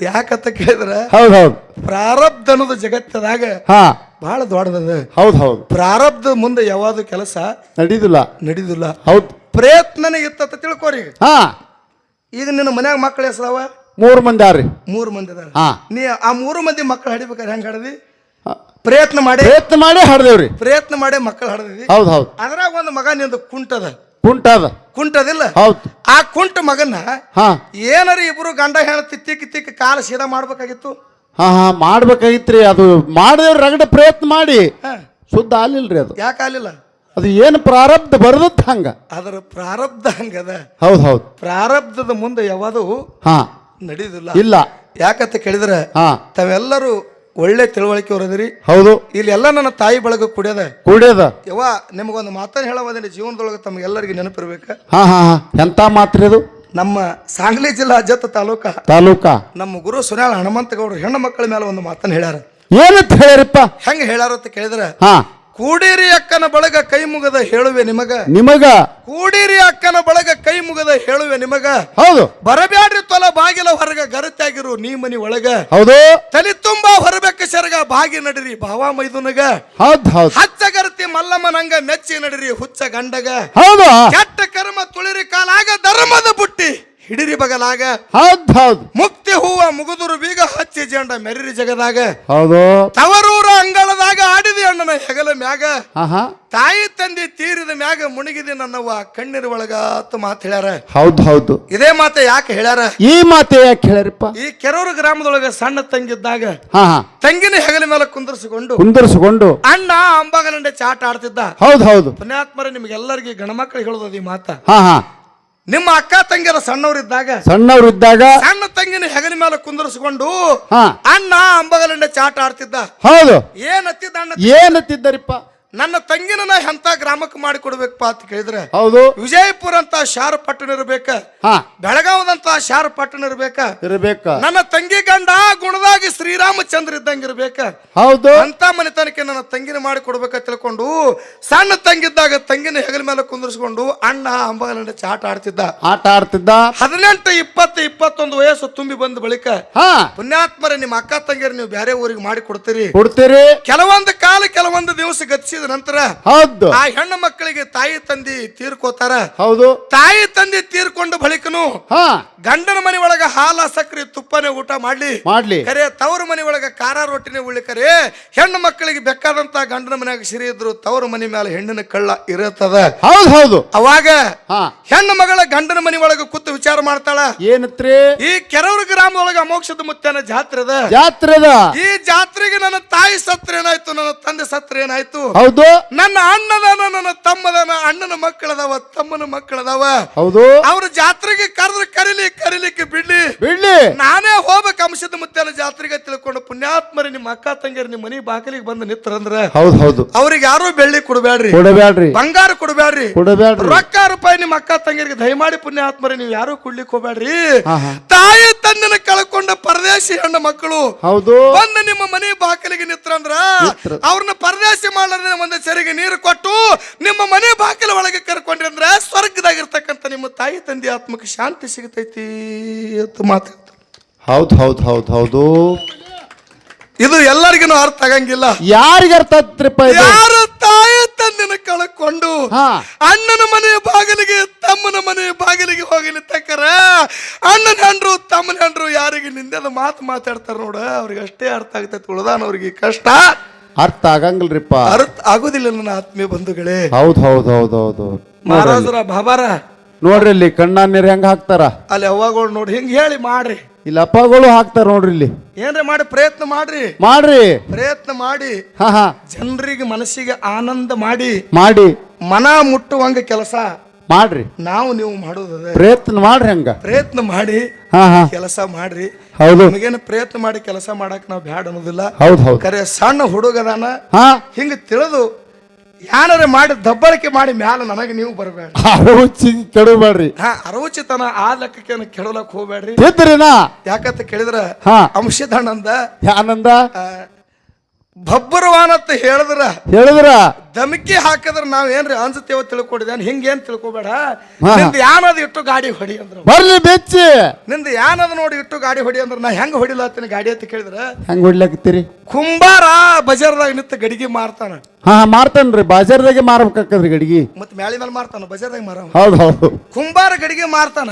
ಯಾಕಂತ ಕೇಳಿದ್ರೆ ಹೌದು ಹೌದು. ಪ್ರಾರಬ್ಧ ಅನ್ನೋದು ಜಗತ್ತದಾಗ ಹಾ. ಬಹಳ ದೊಡ್ಡದ ಹೌದು ಹೌದು. ಪ್ರಾರಬ್ಧ ಮುಂದೆ ಯಾವ್ದು ಕೆಲಸ ನಡೀದಿಲ್ಲ. ನಡೀದಿಲ್ಲ. ಹೌದು. ಪ್ರಯತ್ನನೇ ಇತ್ತ ತಿಳ್ಕೊರಿ. ಹಾ. ಈಗ ನಿನ್ನ ಮನ್ಯಾಗ ಮಕ್ಕಳು ಹೆಸರವ ಮೂರು ಮಂದಿ ಅವ್ರಿ ಮೂರು ಮಂದಿ ಅದಾರ. ಹಾ. ನೀ ಆ ಮೂರು ಮಂದಿ ಮಕ್ಕಳು ಹಡಿಬೇಕಾದ್ರೆ ಹೆಂಗ್ ಹಡದಿ? ಪ್ರಯತ್ನ ಮಾಡಿ. ಪ್ರಯತ್ನ ಮಾಡಿ ಹಡ್ದೇವ್ರಿ. ಪ್ರಯತ್ನ ಮಾಡಿ ಮಕ್ಕಳು ಹಡದಿ ಹೌದು ಹೌದು. ಅದ್ರಾಗ ಒಂದು ಮಗ ನಿಂದು ಕುಂಟದ ಕುಂಟದ ಕುಂಟದಿಲ್ಲ ಹೌದು. ಆ ಕುಂಟ ಮಗನ್ನ ಹಾ. ಏನಾರ ಇಬ್ರು ಗಂಡ ಹೆಣ್ತಿ ತಿಕ್ಕಿ ತಿಕ್ಕಿ ಕಾಲ ಸೀದಾ ಮಾಡ್ಬೇಕಾಗಿತ್ತು? ಹಾ ಹಾ ಮಾಡ್ಬೇಕಾಗಿತ್ರಿ. ಅದು ಮಾಡಿದೇವ್ರಿ ರಗಡ ಪ್ರಯತ್ನ ಮಾಡಿ. ಹಾ. ಶುದ್ಧ ರೀ ಅದು. ಯಾಕೆ ಆಗಲಿಲ್ಲ? ಅದು ಏನು ಪ್ರಾರಬ್ಧ ಬರ್ದತ್ ಹಂಗ? ಅದರ ಪ್ರಾರಬ್ಧ ಹಂಗದ? ಹೌದು ಹೌದು. ಪ್ರಾರಬ್ಧದ ಮುಂದೆ ಯಾವುದು ಹಾ. ನಡೀದಿಲ್ಲ ಇಲ್ಲ. ಯಾಕಂತ ಕೇಳಿದ್ರೆ ಹಾ. ತಾವೆಲ್ಲರೂ ಒಳ್ಳೆ ತಿಳುವಳಿಕೆ ಹೊರದಿರಿ. ಹೌದು. ಇಲ್ಲಿ ಎಲ್ಲ ನನ್ನ ತಾಯಿ ಬಳಗ ಕುಡಿಯದ? ಕುಡಿಯದ. ಯವ್ವ ನಿಮಗೊಂದು ಮಾತನ್ನು ಹೇಳೋದೇನೆ ಜೀವನದೊಳಗೆ ತಮಗೆಲ್ಲರಿಗೆ ನೆನಪಿರ್ಬೇಕ. ಹಾ ಹಾ ಹಾ. ಎಂತ ಮಾತ್ರಿ ಅದು? ನಮ್ಮ ಸಾಂಗ್ಲಿ ಜಿಲ್ಲಾ ಜತ್ತ ತಾಲೂಕ. ತಾಲೂಕ. ನಮ್ಮ ಗುರು ಸುನ್ಯಾಳ ಹನುಮಂತಗೌಡರು ಹೆಣ್ಣು ಮಕ್ಕಳ ಮೇಲೆ ಒಂದು ಮಾತನ್ನು ಹೇಳ್ಯಾರ. ಏನಂತ ಹೇಳಿರಿಪ್ಪ ಹೆಂಗೆ ಹೇಳ್ಯಾರ ಅಂತ ಕೇಳಿದ್ರೆ ಹಾ. ಕೂಡಿರಿ ಅಕ್ಕನ ಬಳಗ ಕೈ ಮುಗದ ಹೇಳುವೆ ನಿಮಗ. ನಿಮಗ? ಕೂಡಿರಿ ಅಕ್ಕನ ಬಳಗ ಕೈ ಮುಗದ ಹೇಳುವೆ ನಿಮಗ. ಹೌದು. ಬರಬ್ಯಾಡ್ರಿ ತೊಲ ಬಾಗಿಲ ಹೊರಗ ಗರತ್ಯಾಗಿರು ನೀ ಮನಿ ಒಳಗ. ಹೌದು. ತಲೆ ತುಂಬಾ ಹೊರಬೇಕ ಸೆರಗ ಬಾಗಿ ನಡಿರಿ ಭಾವ ಮೈದುನಗ. ಹಚ್ಚ ಗರತಿ ಮಲ್ಲಮ್ಮನಂಗ ಮೆಚ್ಚಿ ನಡಿರಿ ಹುಚ್ಚ ಗಂಡಗ. ಹೌದು. ಕೆಟ್ಟ ಕರ್ಮ ತುಳಿರಿ ಕಾಲಾಗ ಧರ್ಮದ ಬುಟ್ಟಿ ಹಿಡಿರಿ ಬಗಲಾಗ. ಹೌದು ಹೌದು. ಮುಕ್ತಿ ಹೂವ ಮುಗುದುರು ಬೀಗ ಹಚ್ಚಿ ಜಂಡ ಮೆರಿರಿ ಜಗದಾಗ. ಹೌದು. ತವರೂರ ಅಂಗಳದಾಗ ಆಡಿದಿ ಅಣ್ಣನ ಹೆಗಲ ಮ್ಯಾಗ. ತಾಯಿ ತಂದೆ ತೀರಿದ ಮ್ಯಾಗ ಮುಳುಗಿದಿ ನನ್ನವ್ವ ಕಣ್ಣೀರ ಒಳಗ ಮಾತು ಹೇಳ್ಯಾರ. ಹೌದು ಹೌದು. ಇದೇ ಮಾತ ಯಾಕೆ ಹೇಳ್ಯಾರ? ಈ ಮಾತೆ ಯಾಕೆ ಹೇಳ್ಯಾರಪ್ಪ? ಈ ಕೆರೂರು ಗ್ರಾಮದೊಳಗ ಸಣ್ಣ ತಂಗಿದ್ದಾಗ ಹಾ ಹಾ. ತಂಗಿನ ಹೆಗಲ ಮೇಲೆ ಕುಂದರ್ಸಿಕೊಂಡು ಕುಂದರ್ಸ್ಕೊಂಡು ಅಣ್ಣ ಅಂಬಾಗಲಂಡೆ ಚಾಟ ಆಡ್ತಿದ್ದ. ಹೌದು ಹೌದು. ಪುಣ್ಯಾತ್ಮರ ನಿಮ್ಗೆಲ್ಲರಿಗೆ ಗಣಮಕ್ಕಳು ಹೇಳೋದು ಈ ಮಾತ. ಹಾ ಹಾ. ನಿಮ್ಮ ಅಕ್ಕ ತಂಗಿಯರ ಸಣ್ಣವರಿದ್ದಾಗ ಸಣ್ಣವರಿದ್ದಾಗ ಇದ್ದಾಗ ಸಣ್ಣ ತಂಗಿನ ಹೆಗಲ ಮೇಲೆ ಕುಂದರ್ಸ್ಕೊಂಡು ಹಾ. ಅಣ್ಣ ಅಂಬಗಲಂಡೆ ಚಾಟ ಆಡ್ತಿದ್ದ. ಹೌದು. ಏನತ್ತಿದ್ದ ಅಣ್ಣ ಏನತ್ತಿದ್ದರಿಪ್ಪ ನನ್ನ ತಂಗಿನ ನಾ ಎಂತ ಗ್ರಾಮಕ್ಕೆ ಮಾಡಿ ಕೊಡ್ಬೇಕಪ್ಪ ಅಂತ ಕೇಳಿದ್ರೆ ಹೌದು. ವಿಜಯಪುರ ಅಂತ ಶಾರ ಪಟ್ಟಣ ಇರ್ಬೇಕ ಹಾ. ಬೆಳಗಾವದಂತ ಶಾರ ಪಟ್ಟಣ ಇರ್ಬೇಕ ಇರ್ಬೇಕ. ನನ್ನ ತಂಗಿ ಗಂಡ ಗುಣದಾಗಿ ಶ್ರೀರಾಮಚಂದ್ರ ಇದ್ದಂಗ ಇರ್ಬೇಕ. ಹೌದು. ಅಂತ ಮನೆತನಕ್ಕೆ ನನ್ನ ತಂಗಿನ ಮಾಡಿ ಕೊಡ್ಬೇಕ ತಿಳ್ಕೊಂಡು ಸಣ್ಣ ತಂಗಿದ್ದಾಗ ತಂಗಿನ ಹೆಗಲ ಮೇಲೆ ಕುಂದರ್ಸ್ಕೊಂಡು ಅಣ್ಣ ಅಂಬಗಲಂಡ ಆಟ ಆಡ್ತಿದ್ದ. ಆಟ ಆಡ್ತಿದ್ದ. ಹದಿನೆಂಟು ಇಪ್ಪತ್ತು ಇಪ್ಪತ್ತೊಂದು ವಯಸ್ಸು ತುಂಬಿ ಬಂದ ಬಳಿಕ ಹಾ. ಪುಣ್ಯಾತ್ಮರ ನಿಮ್ಮ ಅಕ್ಕ ತಂಗಿಯರು ನೀವು ಬೇರೆ ಊರಿಗೆ ಮಾಡಿ ಕೊಡ್ತೀರಿ. ಕೊಡ್ತೀರಿ. ಕೆಲವೊಂದು ಕಾಲ ಕೆಲವೊಂದು ದಿವಸ ಗತಿಸಿದ ನಂತರ ಹೌದು. ಆ ಹೆಣ್ಣು ಮಕ್ಕಳಿಗೆ ತಾಯಿ ತಂದಿ ತೀರ್ಕೋತಾರ. ಹೌದು. ತಾಯಿ ತಂದೆ ತೀರ್ಕೊಂಡ ಬಳಿಕನು ಹಾ. ಗಂಡನ ಮನೆ ಒಳಗ ಹಾಲ ಸಕ್ರಿ ತುಪ್ಪನೆ ಊಟ ಮಾಡ್ಲಿ. ಮಾಡ್ಲಿ. ಕರೆ ತವರು ಮನೆ ಒಳಗ ಖಾರ ರೊಟ್ಟಿನೇ ಉಳ್ಳಿ. ಕರೆ ಹೆಣ್ಣು ಮಕ್ಕಳಿಗೆ ಬೇಕಾದಂತ ಗಂಡನ ಮನೆಯಾಗ ಸಿರಿ ಇದ್ರು ತವರು ಮನೆ ಮೇಲೆ ಹೆಣ್ಣಿನ ಕಳ್ಳ ಇರುತ್ತದ. ಹೌದು ಹೌದು. ಅವಾಗ ಹಾ. ಹೆಣ್ಣು ಮಗಳ ಗಂಡನ ಮನೆ ಒಳಗ ಕೂತು ವಿಚಾರ ಮಾಡ್ತಾಳ. ಏನತ್ರಿ? ಈ ಕೆರೂರು ಗ್ರಾಮದೊಳಗ ಅಮೋಕ್ಷದ ಮುತ್ತನ ಜಾತ್ರೆದ. ಅದ ಜಾತ್ರೆದ? ಈ ಜಾತ್ರೆಗೆ ನನ್ನ ತಾಯಿ ಸತ್ರ ಏನಾಯ್ತು ನನ್ನ ತಂದೆ ಸತ್ರ ಏನಾಯ್ತು? ಹೌದು. ನನ್ನ ಅಣ್ಣದ ನನ್ನ ತಮ್ಮದನ ಅಣ್ಣನ ಮಕ್ಕಳದವ ತಮ್ಮನ ಮಕ್ಕಳದವ. ಹೌದು. ಅವ್ರ ಜಾತ್ರೆಗೆ ಕರೆದ್ರೆ ಕರೀಲಿ ಕರೀಲಿಕ್ಕೆ ಬಿಡ್ಲಿ. ಬಿಡ್ಲಿ. ನಾನೇ ಹೋಗ್ಬೇಕು ಅಂಶದ ಮುತ್ತನ ಜಾತ್ರೆಗೆ ತಿಳ್ಕೊಂಡು ಪುಣ್ಯಾತ್ಮರಿ ನಿಮ್ಮ ಅಕ್ಕ ತಂಗಿಯರು ನಿಮ್ಮ ಮನಿ ಬಾಗಿಲಿಗೆ ಬಂದು ನಿತ್ತರಂದ್ರ ಹೌದು ಹೌದು. ಅವ್ರಿಗೆ ಯಾರು ಬೆಳ್ಳಿ ಕೊಡಬೇಡ್ರಿ. ಕೊಡಬ್ಯಾಡ್ರಿ ಬಂಗಾರ ಕೊಡಬೇಡ್ರಿ. ಕೊಡಬೇಡ್ರಿ. ರೊಕ್ಕ ರೂಪಾಯಿ ನಿಮ್ಮ ಅಕ್ಕ ತಂಗಿಯರಿಗೆ ದಯಮಾಡಿ ಪುಣ್ಯಾತ್ಮರಿ ನೀವು ಯಾರು ಕೊಡ್ಲಿಕ್ಕೆ ಹೋಗ್ಬೇಡ್ರಿ. ತಾಯಿ ತಂದನ ಕಳ್ಕೊಂಡ ಪರದೇಶಿ ಹೆಣ್ಣು ಮಕ್ಕಳು ಹೌದು. ಬಂದು ನಿಮ್ಮ ಮನೆ ಬಾಗಿಲಿಗೆ ನಿತ್ರಂದ್ರ ನಿತ್ರ. ಅವ್ರನ್ನ ಪರದೇಶಿ ಮಾಡಲಾರ್ದೆ ಒಂದು ಸರಿಗೆ ನೀರು ಕೊಟ್ಟು ನಿಮ್ಮ ಮನೆ ಬಾಗಿಲ ಒಳಗೆ ಕರ್ಕೊಂಡ್ರೆ ಅಂದ್ರೆ ಸ್ವರ್ಗದಾಗಿರ್ತಕ್ಕಂಥ ನಿಮ್ಮ ತಾಯಿ ತಂದೆ ಆತ್ಮಕ್ಕೆ ಶಾಂತಿ ಸಿಗತೈತಿ ಅಂತ ಮಾತಾಡ್ತಾರೆ ಹೌದು ಹೌದು ಹೌದು ಹೌದು. ಇದು ಎಲ್ಲರಿಗೂ ಅರ್ಥ ಆಗಂಗಿಲ್ಲ. ಯಾರಿಗೆ ಅರ್ಥ ಯಾರು ತಾಯಿ ತಂದೆನ ಕಳ್ಕೊಂಡು ಅಣ್ಣನ ಮನೆ ಬಾಗಿಲಿಗೆ ತಮ್ಮನ ಮನೆ ಬಾಗಿಲಿಗೆ ಹೋಗಲಿ ತಕ್ಕರ ಅಣ್ಣನ ಹಂಡ್ರು ತಮ್ಮನ ಹಂಡ್ರು ಯಾರಿಗೆ ನಿಂದೆದ ಮಾತು ಮಾತಾಡ್ತಾರ ನೋಡ ಅವ್ರಿಗೆ ಅಷ್ಟೇ ಅರ್ಥ ಆಗ್ತೈತಿ ಉಳ್ದಾನವ್ರಿಗೆ ಕಷ್ಟ. ಅರ್ಥ ಆಗಂಗಿಲ್ರಿಪ್ಪ ಅರ್ಥ ಆಗುದಿಲ್ಲ ನನ್ನ ಆತ್ಮೀಯ ಬಂಧುಗಳೇ. ಹೌದ್ ಹೌದ್ ಹೌದ್ ಹೌದು ಮಹಾರಾಜರ ಬಾಬಾರ. ನೋಡ್ರಿ ಇಲ್ಲಿ ಕಣ್ಣ ನೀರ್ ಹೆಂಗ ಹಾಕ್ತಾರ? ಅಲ್ಲಿ ಅವ್ವಗಳು ನೋಡಿ ಹಿಂಗ್ ಹೇಳಿ ಮಾಡ್ರಿ. ಇಲ್ಲಿ ಅಪ್ಪಗಳು ಹಾಕ್ತಾರ ನೋಡ್ರಿ ಇಲ್ಲಿ. ಏನ್ರಿ ಮಾಡಿ ಪ್ರಯತ್ನ ಮಾಡ್ರಿ. ಮಾಡ್ರಿ. ಪ್ರಯತ್ನ ಮಾಡಿ. ಹಾ ಹಾ. ಜನರಿಗೆ ಮನಸ್ಸಿಗೆ ಆನಂದ ಮಾಡಿ. ಮಾಡಿ. ಮನ ಮುಟ್ಟುವಂಗ ಕೆಲಸ. ಮಾಡ್ರಿ. ನಾವು ನೀವು ಮಾಡೋದದ ಪ್ರಯತ್ನ ಮಾಡ್ರಿ ಹಂಗ. ಪ್ರಯತ್ನ ಮಾಡಿ ಹಾ ಹಾ. ಕೆಲಸ ಮಾಡ್ರಿ. ಹೌದು. ನಮಗೇನು ಪ್ರಯತ್ನ ಮಾಡಿ ಕೆಲಸ ಮಾಡಕ್ ನಾವು ಬ್ಯಾಡ ಅನ್ನೋದಿಲ್ಲ. ಹೌದು ಹೌದು. ಕರೆ ಸಣ್ಣ ಹುಡುಗದಾನ ಹಾ. ಹಿಂಗ ತಿಳಿದು ಯಾನಾರ ಮಾಡಿ ದಬ್ಬಳಿಕೆ ಮಾಡಿ ಮ್ಯಾಲ ನನಗೆ ನೀವು ಬರಬೇಡ ರುಚಿ ಕೆಡಬೇಡ್ರಿ ಹಾ ಅರವಚಿತನ ಆ ಲೆಕ್ಕಕ್ಕೆ ಕೆಡಲಕ್ ಹೋಗ್ಬೇಡ್ರಿ ತಿದ್ರಿನಾ? ಯಾಕಂತ ಕೇಳಿದ್ರ ಹಾ. ಯಾನಂದ? ಆನಂದ ಆ, ಅಂತ ಹೇಳಿದ್ರ? ಹೇಳಿದ್ರ? ದಮಕಿ ಹಾಕಿದ್ರ ನಾವ್ ಏನ್ರಿ ಅನ್ಸತೇವ ತಿಳ್ಕೊಂಡಿದ್ದೇನೆ ಹಿಂಗೇನ್ ತಿಳ್ಕೊಬೇಡ. ನಿಂದ ಯಾನದ ಇಟ್ಟು ಗಾಡಿ ಹೊಡಿ ಅಂದ್ರ. ಬರ್ಲಿ ಬೆಚ್ಚಿ. ನಿಂದ ಯಾನದ ನೋಡಿ ಇಟ್ಟು ಗಾಡಿ ಹೊಡಿ ಅಂದ್ರ. ನಾ ಹೆಂಗ್ ಹೊಡಿಲತ್ತೀನಿ ಗಾಡಿ ಅಂತ ಕೇಳಿದ್ರ? ಹೆಂಗ್ ಹೊಡ್ಲಾಕತ್ತೀರಿ? ಕುಂಬಾರ ಬಜಾರ್ದಾಗ ನಿಂತ ಗಡಿಗೆ ಮಾರ್ತಾನ. ಹಾ ಮಾರ್ತಾನ್ರಿ. ಬಜಾರ್ದಾಗೆ ಮಾರ್ಬೇಕಾಕದ್ರಿ ಗಡಿಗೆ. ಮತ್ ಮ್ಯಾಳಿ ಮೇಲೆ ಮಾರ್ತಾನ ಬಜಾರ್ದಾಗ ಮಾರ ಹೌದ್ ಹೌದು. ಕುಂಬಾರ ಗಡಿಗೆ ಮಾರ್ತಾನ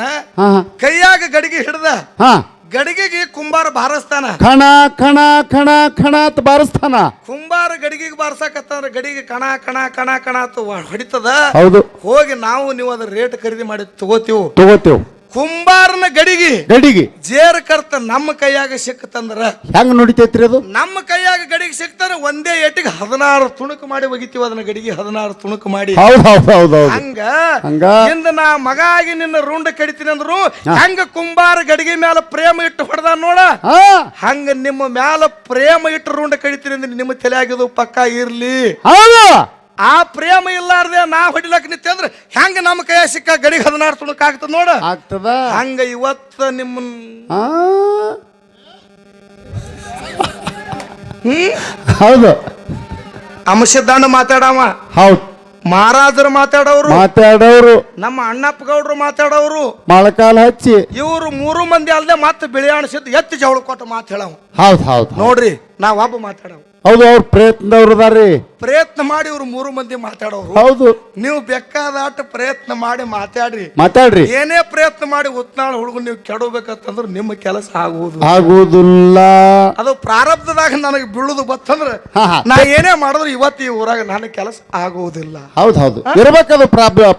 ಕೈಯಾಗ ಗಡಿಗೆ ಹಿಡ್ದ ಹಾ. ಗಡಿಗೆಗೆ ಕುಂಬಾರ ಬಾರಸ್ತಾನ. ಕಣ ಕಣ ಕಣ ಖಣ ಅಂತ ಬಾರಿಸ್ತಾನ. ಕುಂಬಾರ ಗಡಿಗೆಗೆ ಬಾರ್ಸಕತ್ತಂದ್ರ ಗಡಿಗೆ ಕಣ ಕಣ ಕಣ ಕಣ ಅಂತ ಹೊಡಿತದ. ಹೌದು. ಹೋಗಿ ನಾವು ನೀವು ಅದ್ರ ರೇಟ್ ಖರೀದಿ ಮಾಡಿ ತಗೋತೀವಿ. ತಗೋತೇವ್. ಕುಂಬಾರನ ಗಡಿಗೆ ಗಡಿಗೆ. ಜೇರ್ ಕರ್ತ ನಮ್ಮ ಕೈಯಾಗ ಸಿಕ್ಕತಂದ್ರ ಹೆಂಗ್ ನುಡಿತೈತ್ರಿ ಅದು? ನಮ್ಮ ಕೈಯಾಗ ಗಡಿಗೆ ಸಿಕ್ತಾರ ಒಂದೇ ಏಟಿಗೆ ಹದಿನಾರು ತುಣುಕು ಮಾಡಿ ಒಗಿತೀವಿ ಅದನ್ನ ಗಡಿಗೆ ಹದಿನಾರು ತುಣುಕು ಮಾಡಿ. ಹೌದ್ ಹೌದ್ ಹೌದ್ ಹೌದು. ಹಂಗ? ಹಂಗ? ಇಂದ ನಾ ಮಗ ಆಗಿ ನಿನ್ನ ರುಂಡ ಕಡಿತೀನಿ ಅಂದ್ರು ಹೆಂಗ ಕುಂಬಾರ ಗಡಿಗೆ ಮ್ಯಾಲ ಪ್ರೇಮ ಇಟ್ಟು ಹೊಡೆದ ನೋಡ? ಹಾ. ಹಂಗ ನಿಮ್ಮ ಮ್ಯಾಲ ಪ್ರೇಮ ಇಟ್ಟು ರುಂಡ ಕಡಿತೀನಿ ಅಂದ್ರೆ ನಿಮ್ಮ ತಲೆಯಾಗಿದು ಪಕ್ಕ ಇರ್ಲಿ. ಹೌದು. ಆ ಪ್ರೇಮ ಇಲ್ಲಾರ್ದೆ ನಾ ಹೊಡಿಲಕ್ ನಿತ್ಯ ಅಂದ್ರೆ ಹೆಂಗ ನಮ್ಮ ಕೈಯ ಸಿಕ್ಕ ಗಡಿ ಹದಿನಾರು ತುಣುಕ್ ಆಗ್ತದ ನೋಡ. ಆಗ್ತದ? ಹಂಗ ಇವತ್ತ ನಿಮ್ಮನ್ ಹ್ಮ್? ಹೌದು. ಅಂಶದಾಂಡ ಮಾತಾಡವ. ಹೌದು. ಮಹಾರಾಜರು ಮಾತಾಡೋರು. ಮಾತಾಡೋರು. ನಮ್ಮ ಅಣ್ಣಪ್ಪ ಗೌಡ್ರು ಮಾತಾಡೋರು. ಮೊಳಕಾಲ್ ಹಚ್ಚಿ. ಇವರು ಮೂರು ಮಂದಿ ಅಲ್ಲದೆ ಮತ್ತೆ ಬಿಳಿ ಅಣಸಿದ್ದು ಎತ್ತಿ ಜವಳ ಕೊಟ್ಟು ಮಾತು ಹೇಳವ. ಹೌದು ಹೌದು ಹೌದ್. ನೋಡ್ರಿ ನಾವ್ ಒಬ್ಬ ಮಾತಾಡವ. ಹೌದು ಅವ್ರ ಪ್ರಯತ್ನದವ್ರು ಅದಾರಿ ಪ್ರಯತ್ನ ಮಾಡಿ ಇವ್ರು ಮೂರು ಮಂದಿ ಮಾತಾಡೋರು. ಹೌದು. ನೀವು ಬೇಕಾದಷ್ಟು ಪ್ರಯತ್ನ ಮಾಡಿ ಮಾತಾಡ್ರಿ. ಮಾತಾಡ್ರಿ. ಏನೇ ಪ್ರಯತ್ನ ಮಾಡಿ ಉತ್ನಾಳ ಹುಡುಗ ನೀವು ಕೆಡಬೇಕಂತಂದ್ರೆ ನಿಮ್ಮ ಕೆಲಸ ಆಗುವುದು ಆಗುವುದಿಲ್ಲ. ಅದು ಪ್ರಾರಬ್ಧದಾಗ ನನಗೆ ಬೀಳುದು ಬತ್ತಂದ್ರೆ. ನಾ ಏನೇ ಮಾಡಿದ್ರು ಇವತ್ತು ಈ ಊರಾಗ ನನಗೆ ಕೆಲಸ ಆಗುವುದಿಲ್ಲ. ಹೌದು ಹೌದು. ಇರ್ಬೇಕದು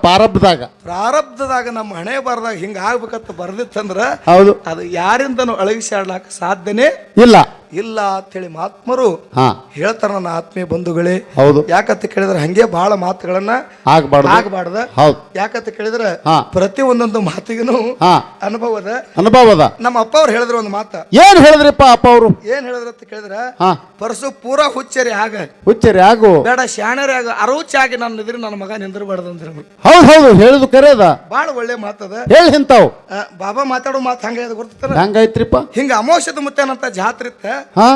ಪ್ರಾರಬ್ಧದಾಗ. ಪ್ರಾರಬ್ಧದಾಗ ನಮ್ಮ ಹಣೆ ಬರದಾಗ ಹಿಂಗ ಆಗ್ಬೇಕಂತ ಬರ್ದಿತ್ತಂದ್ರ ಹೌದು. ಅದು ಯಾರಿಂದನೂ ಅಳಗಿಸಾಡ್ಲಾಕ ಸಾಧ್ಯನೇ ಇಲ್ಲ. ಇಲ್ಲ ಅಂತೇಳಿ ಮಹಾತ್ಮರು ಹಾ. ಹೇಳ್ತಾರ ನನ್ನ ಆತ್ಮೀಯ ಬಂಧುಗಳೇ. ಹೌದು. ಯಾಕಂತ ಕೇಳಿದ್ರೆ ಹಂಗೆ ಬಹಳ ಮಾತುಗಳನ್ನ ಆಗ್ಬಾರ್ದು. ಆಗಬಾರ್ದ. ಹೌದು. ಯಾಕಂತ ಕೇಳಿದ್ರೆ ಹಾ. ಪ್ರತಿ ಒಂದೊಂದು ಮಾತಿಗೂ ಹಾ. ಅನುಭವದ ಅನುಭವದ. ನಮ್ಮ ಅಪ್ಪ ಅವ್ರು ಹೇಳಿದ್ರು ಒಂದು ಮಾತ. ಏನ್ ಹೇಳಿದ್ರಪ್ಪ ಅಪ್ಪ ಅವರು? ಏನ್ ಹೇಳಿದ್ರು ಅಂತ ಕೇಳಿದ್ರೆ ಹಾ. ಪರಸು ಪೂರಾ ಹುಚ್ಚರಿ ಆಗ. ಹುಚ್ಚರಿ ಆಗು. ಬೇಡ ಶಾಣರಿ ಆಗ. ಅರವುಚಾಗಿ ನನ್ನ ಇದ್ರೆ ನನ್ನ ಮಗ ನಿಂದಿರಬಾರ್ದು ಅಂದ್ರೆ ಹೌದು ಹೌದು ಹೇಳುದು ಕರೆಯದ. ಬಹಳ ಒಳ್ಳೆ ಮಾತದ. ಹೇಳಿ ಇಂತಾವ್ ಆ, ಬಾಬಾ ಮಾತಾಡೋ ಮಾತು ಹಂಗ ಹಂಗೈತ್ರಿಪ್ಪ? ಹಿಂಗ ಅಮೋಷದ ಮುತ್ತೇನಂತ ಜಾತ್ರೆ ಇತ್ತ ಹಾ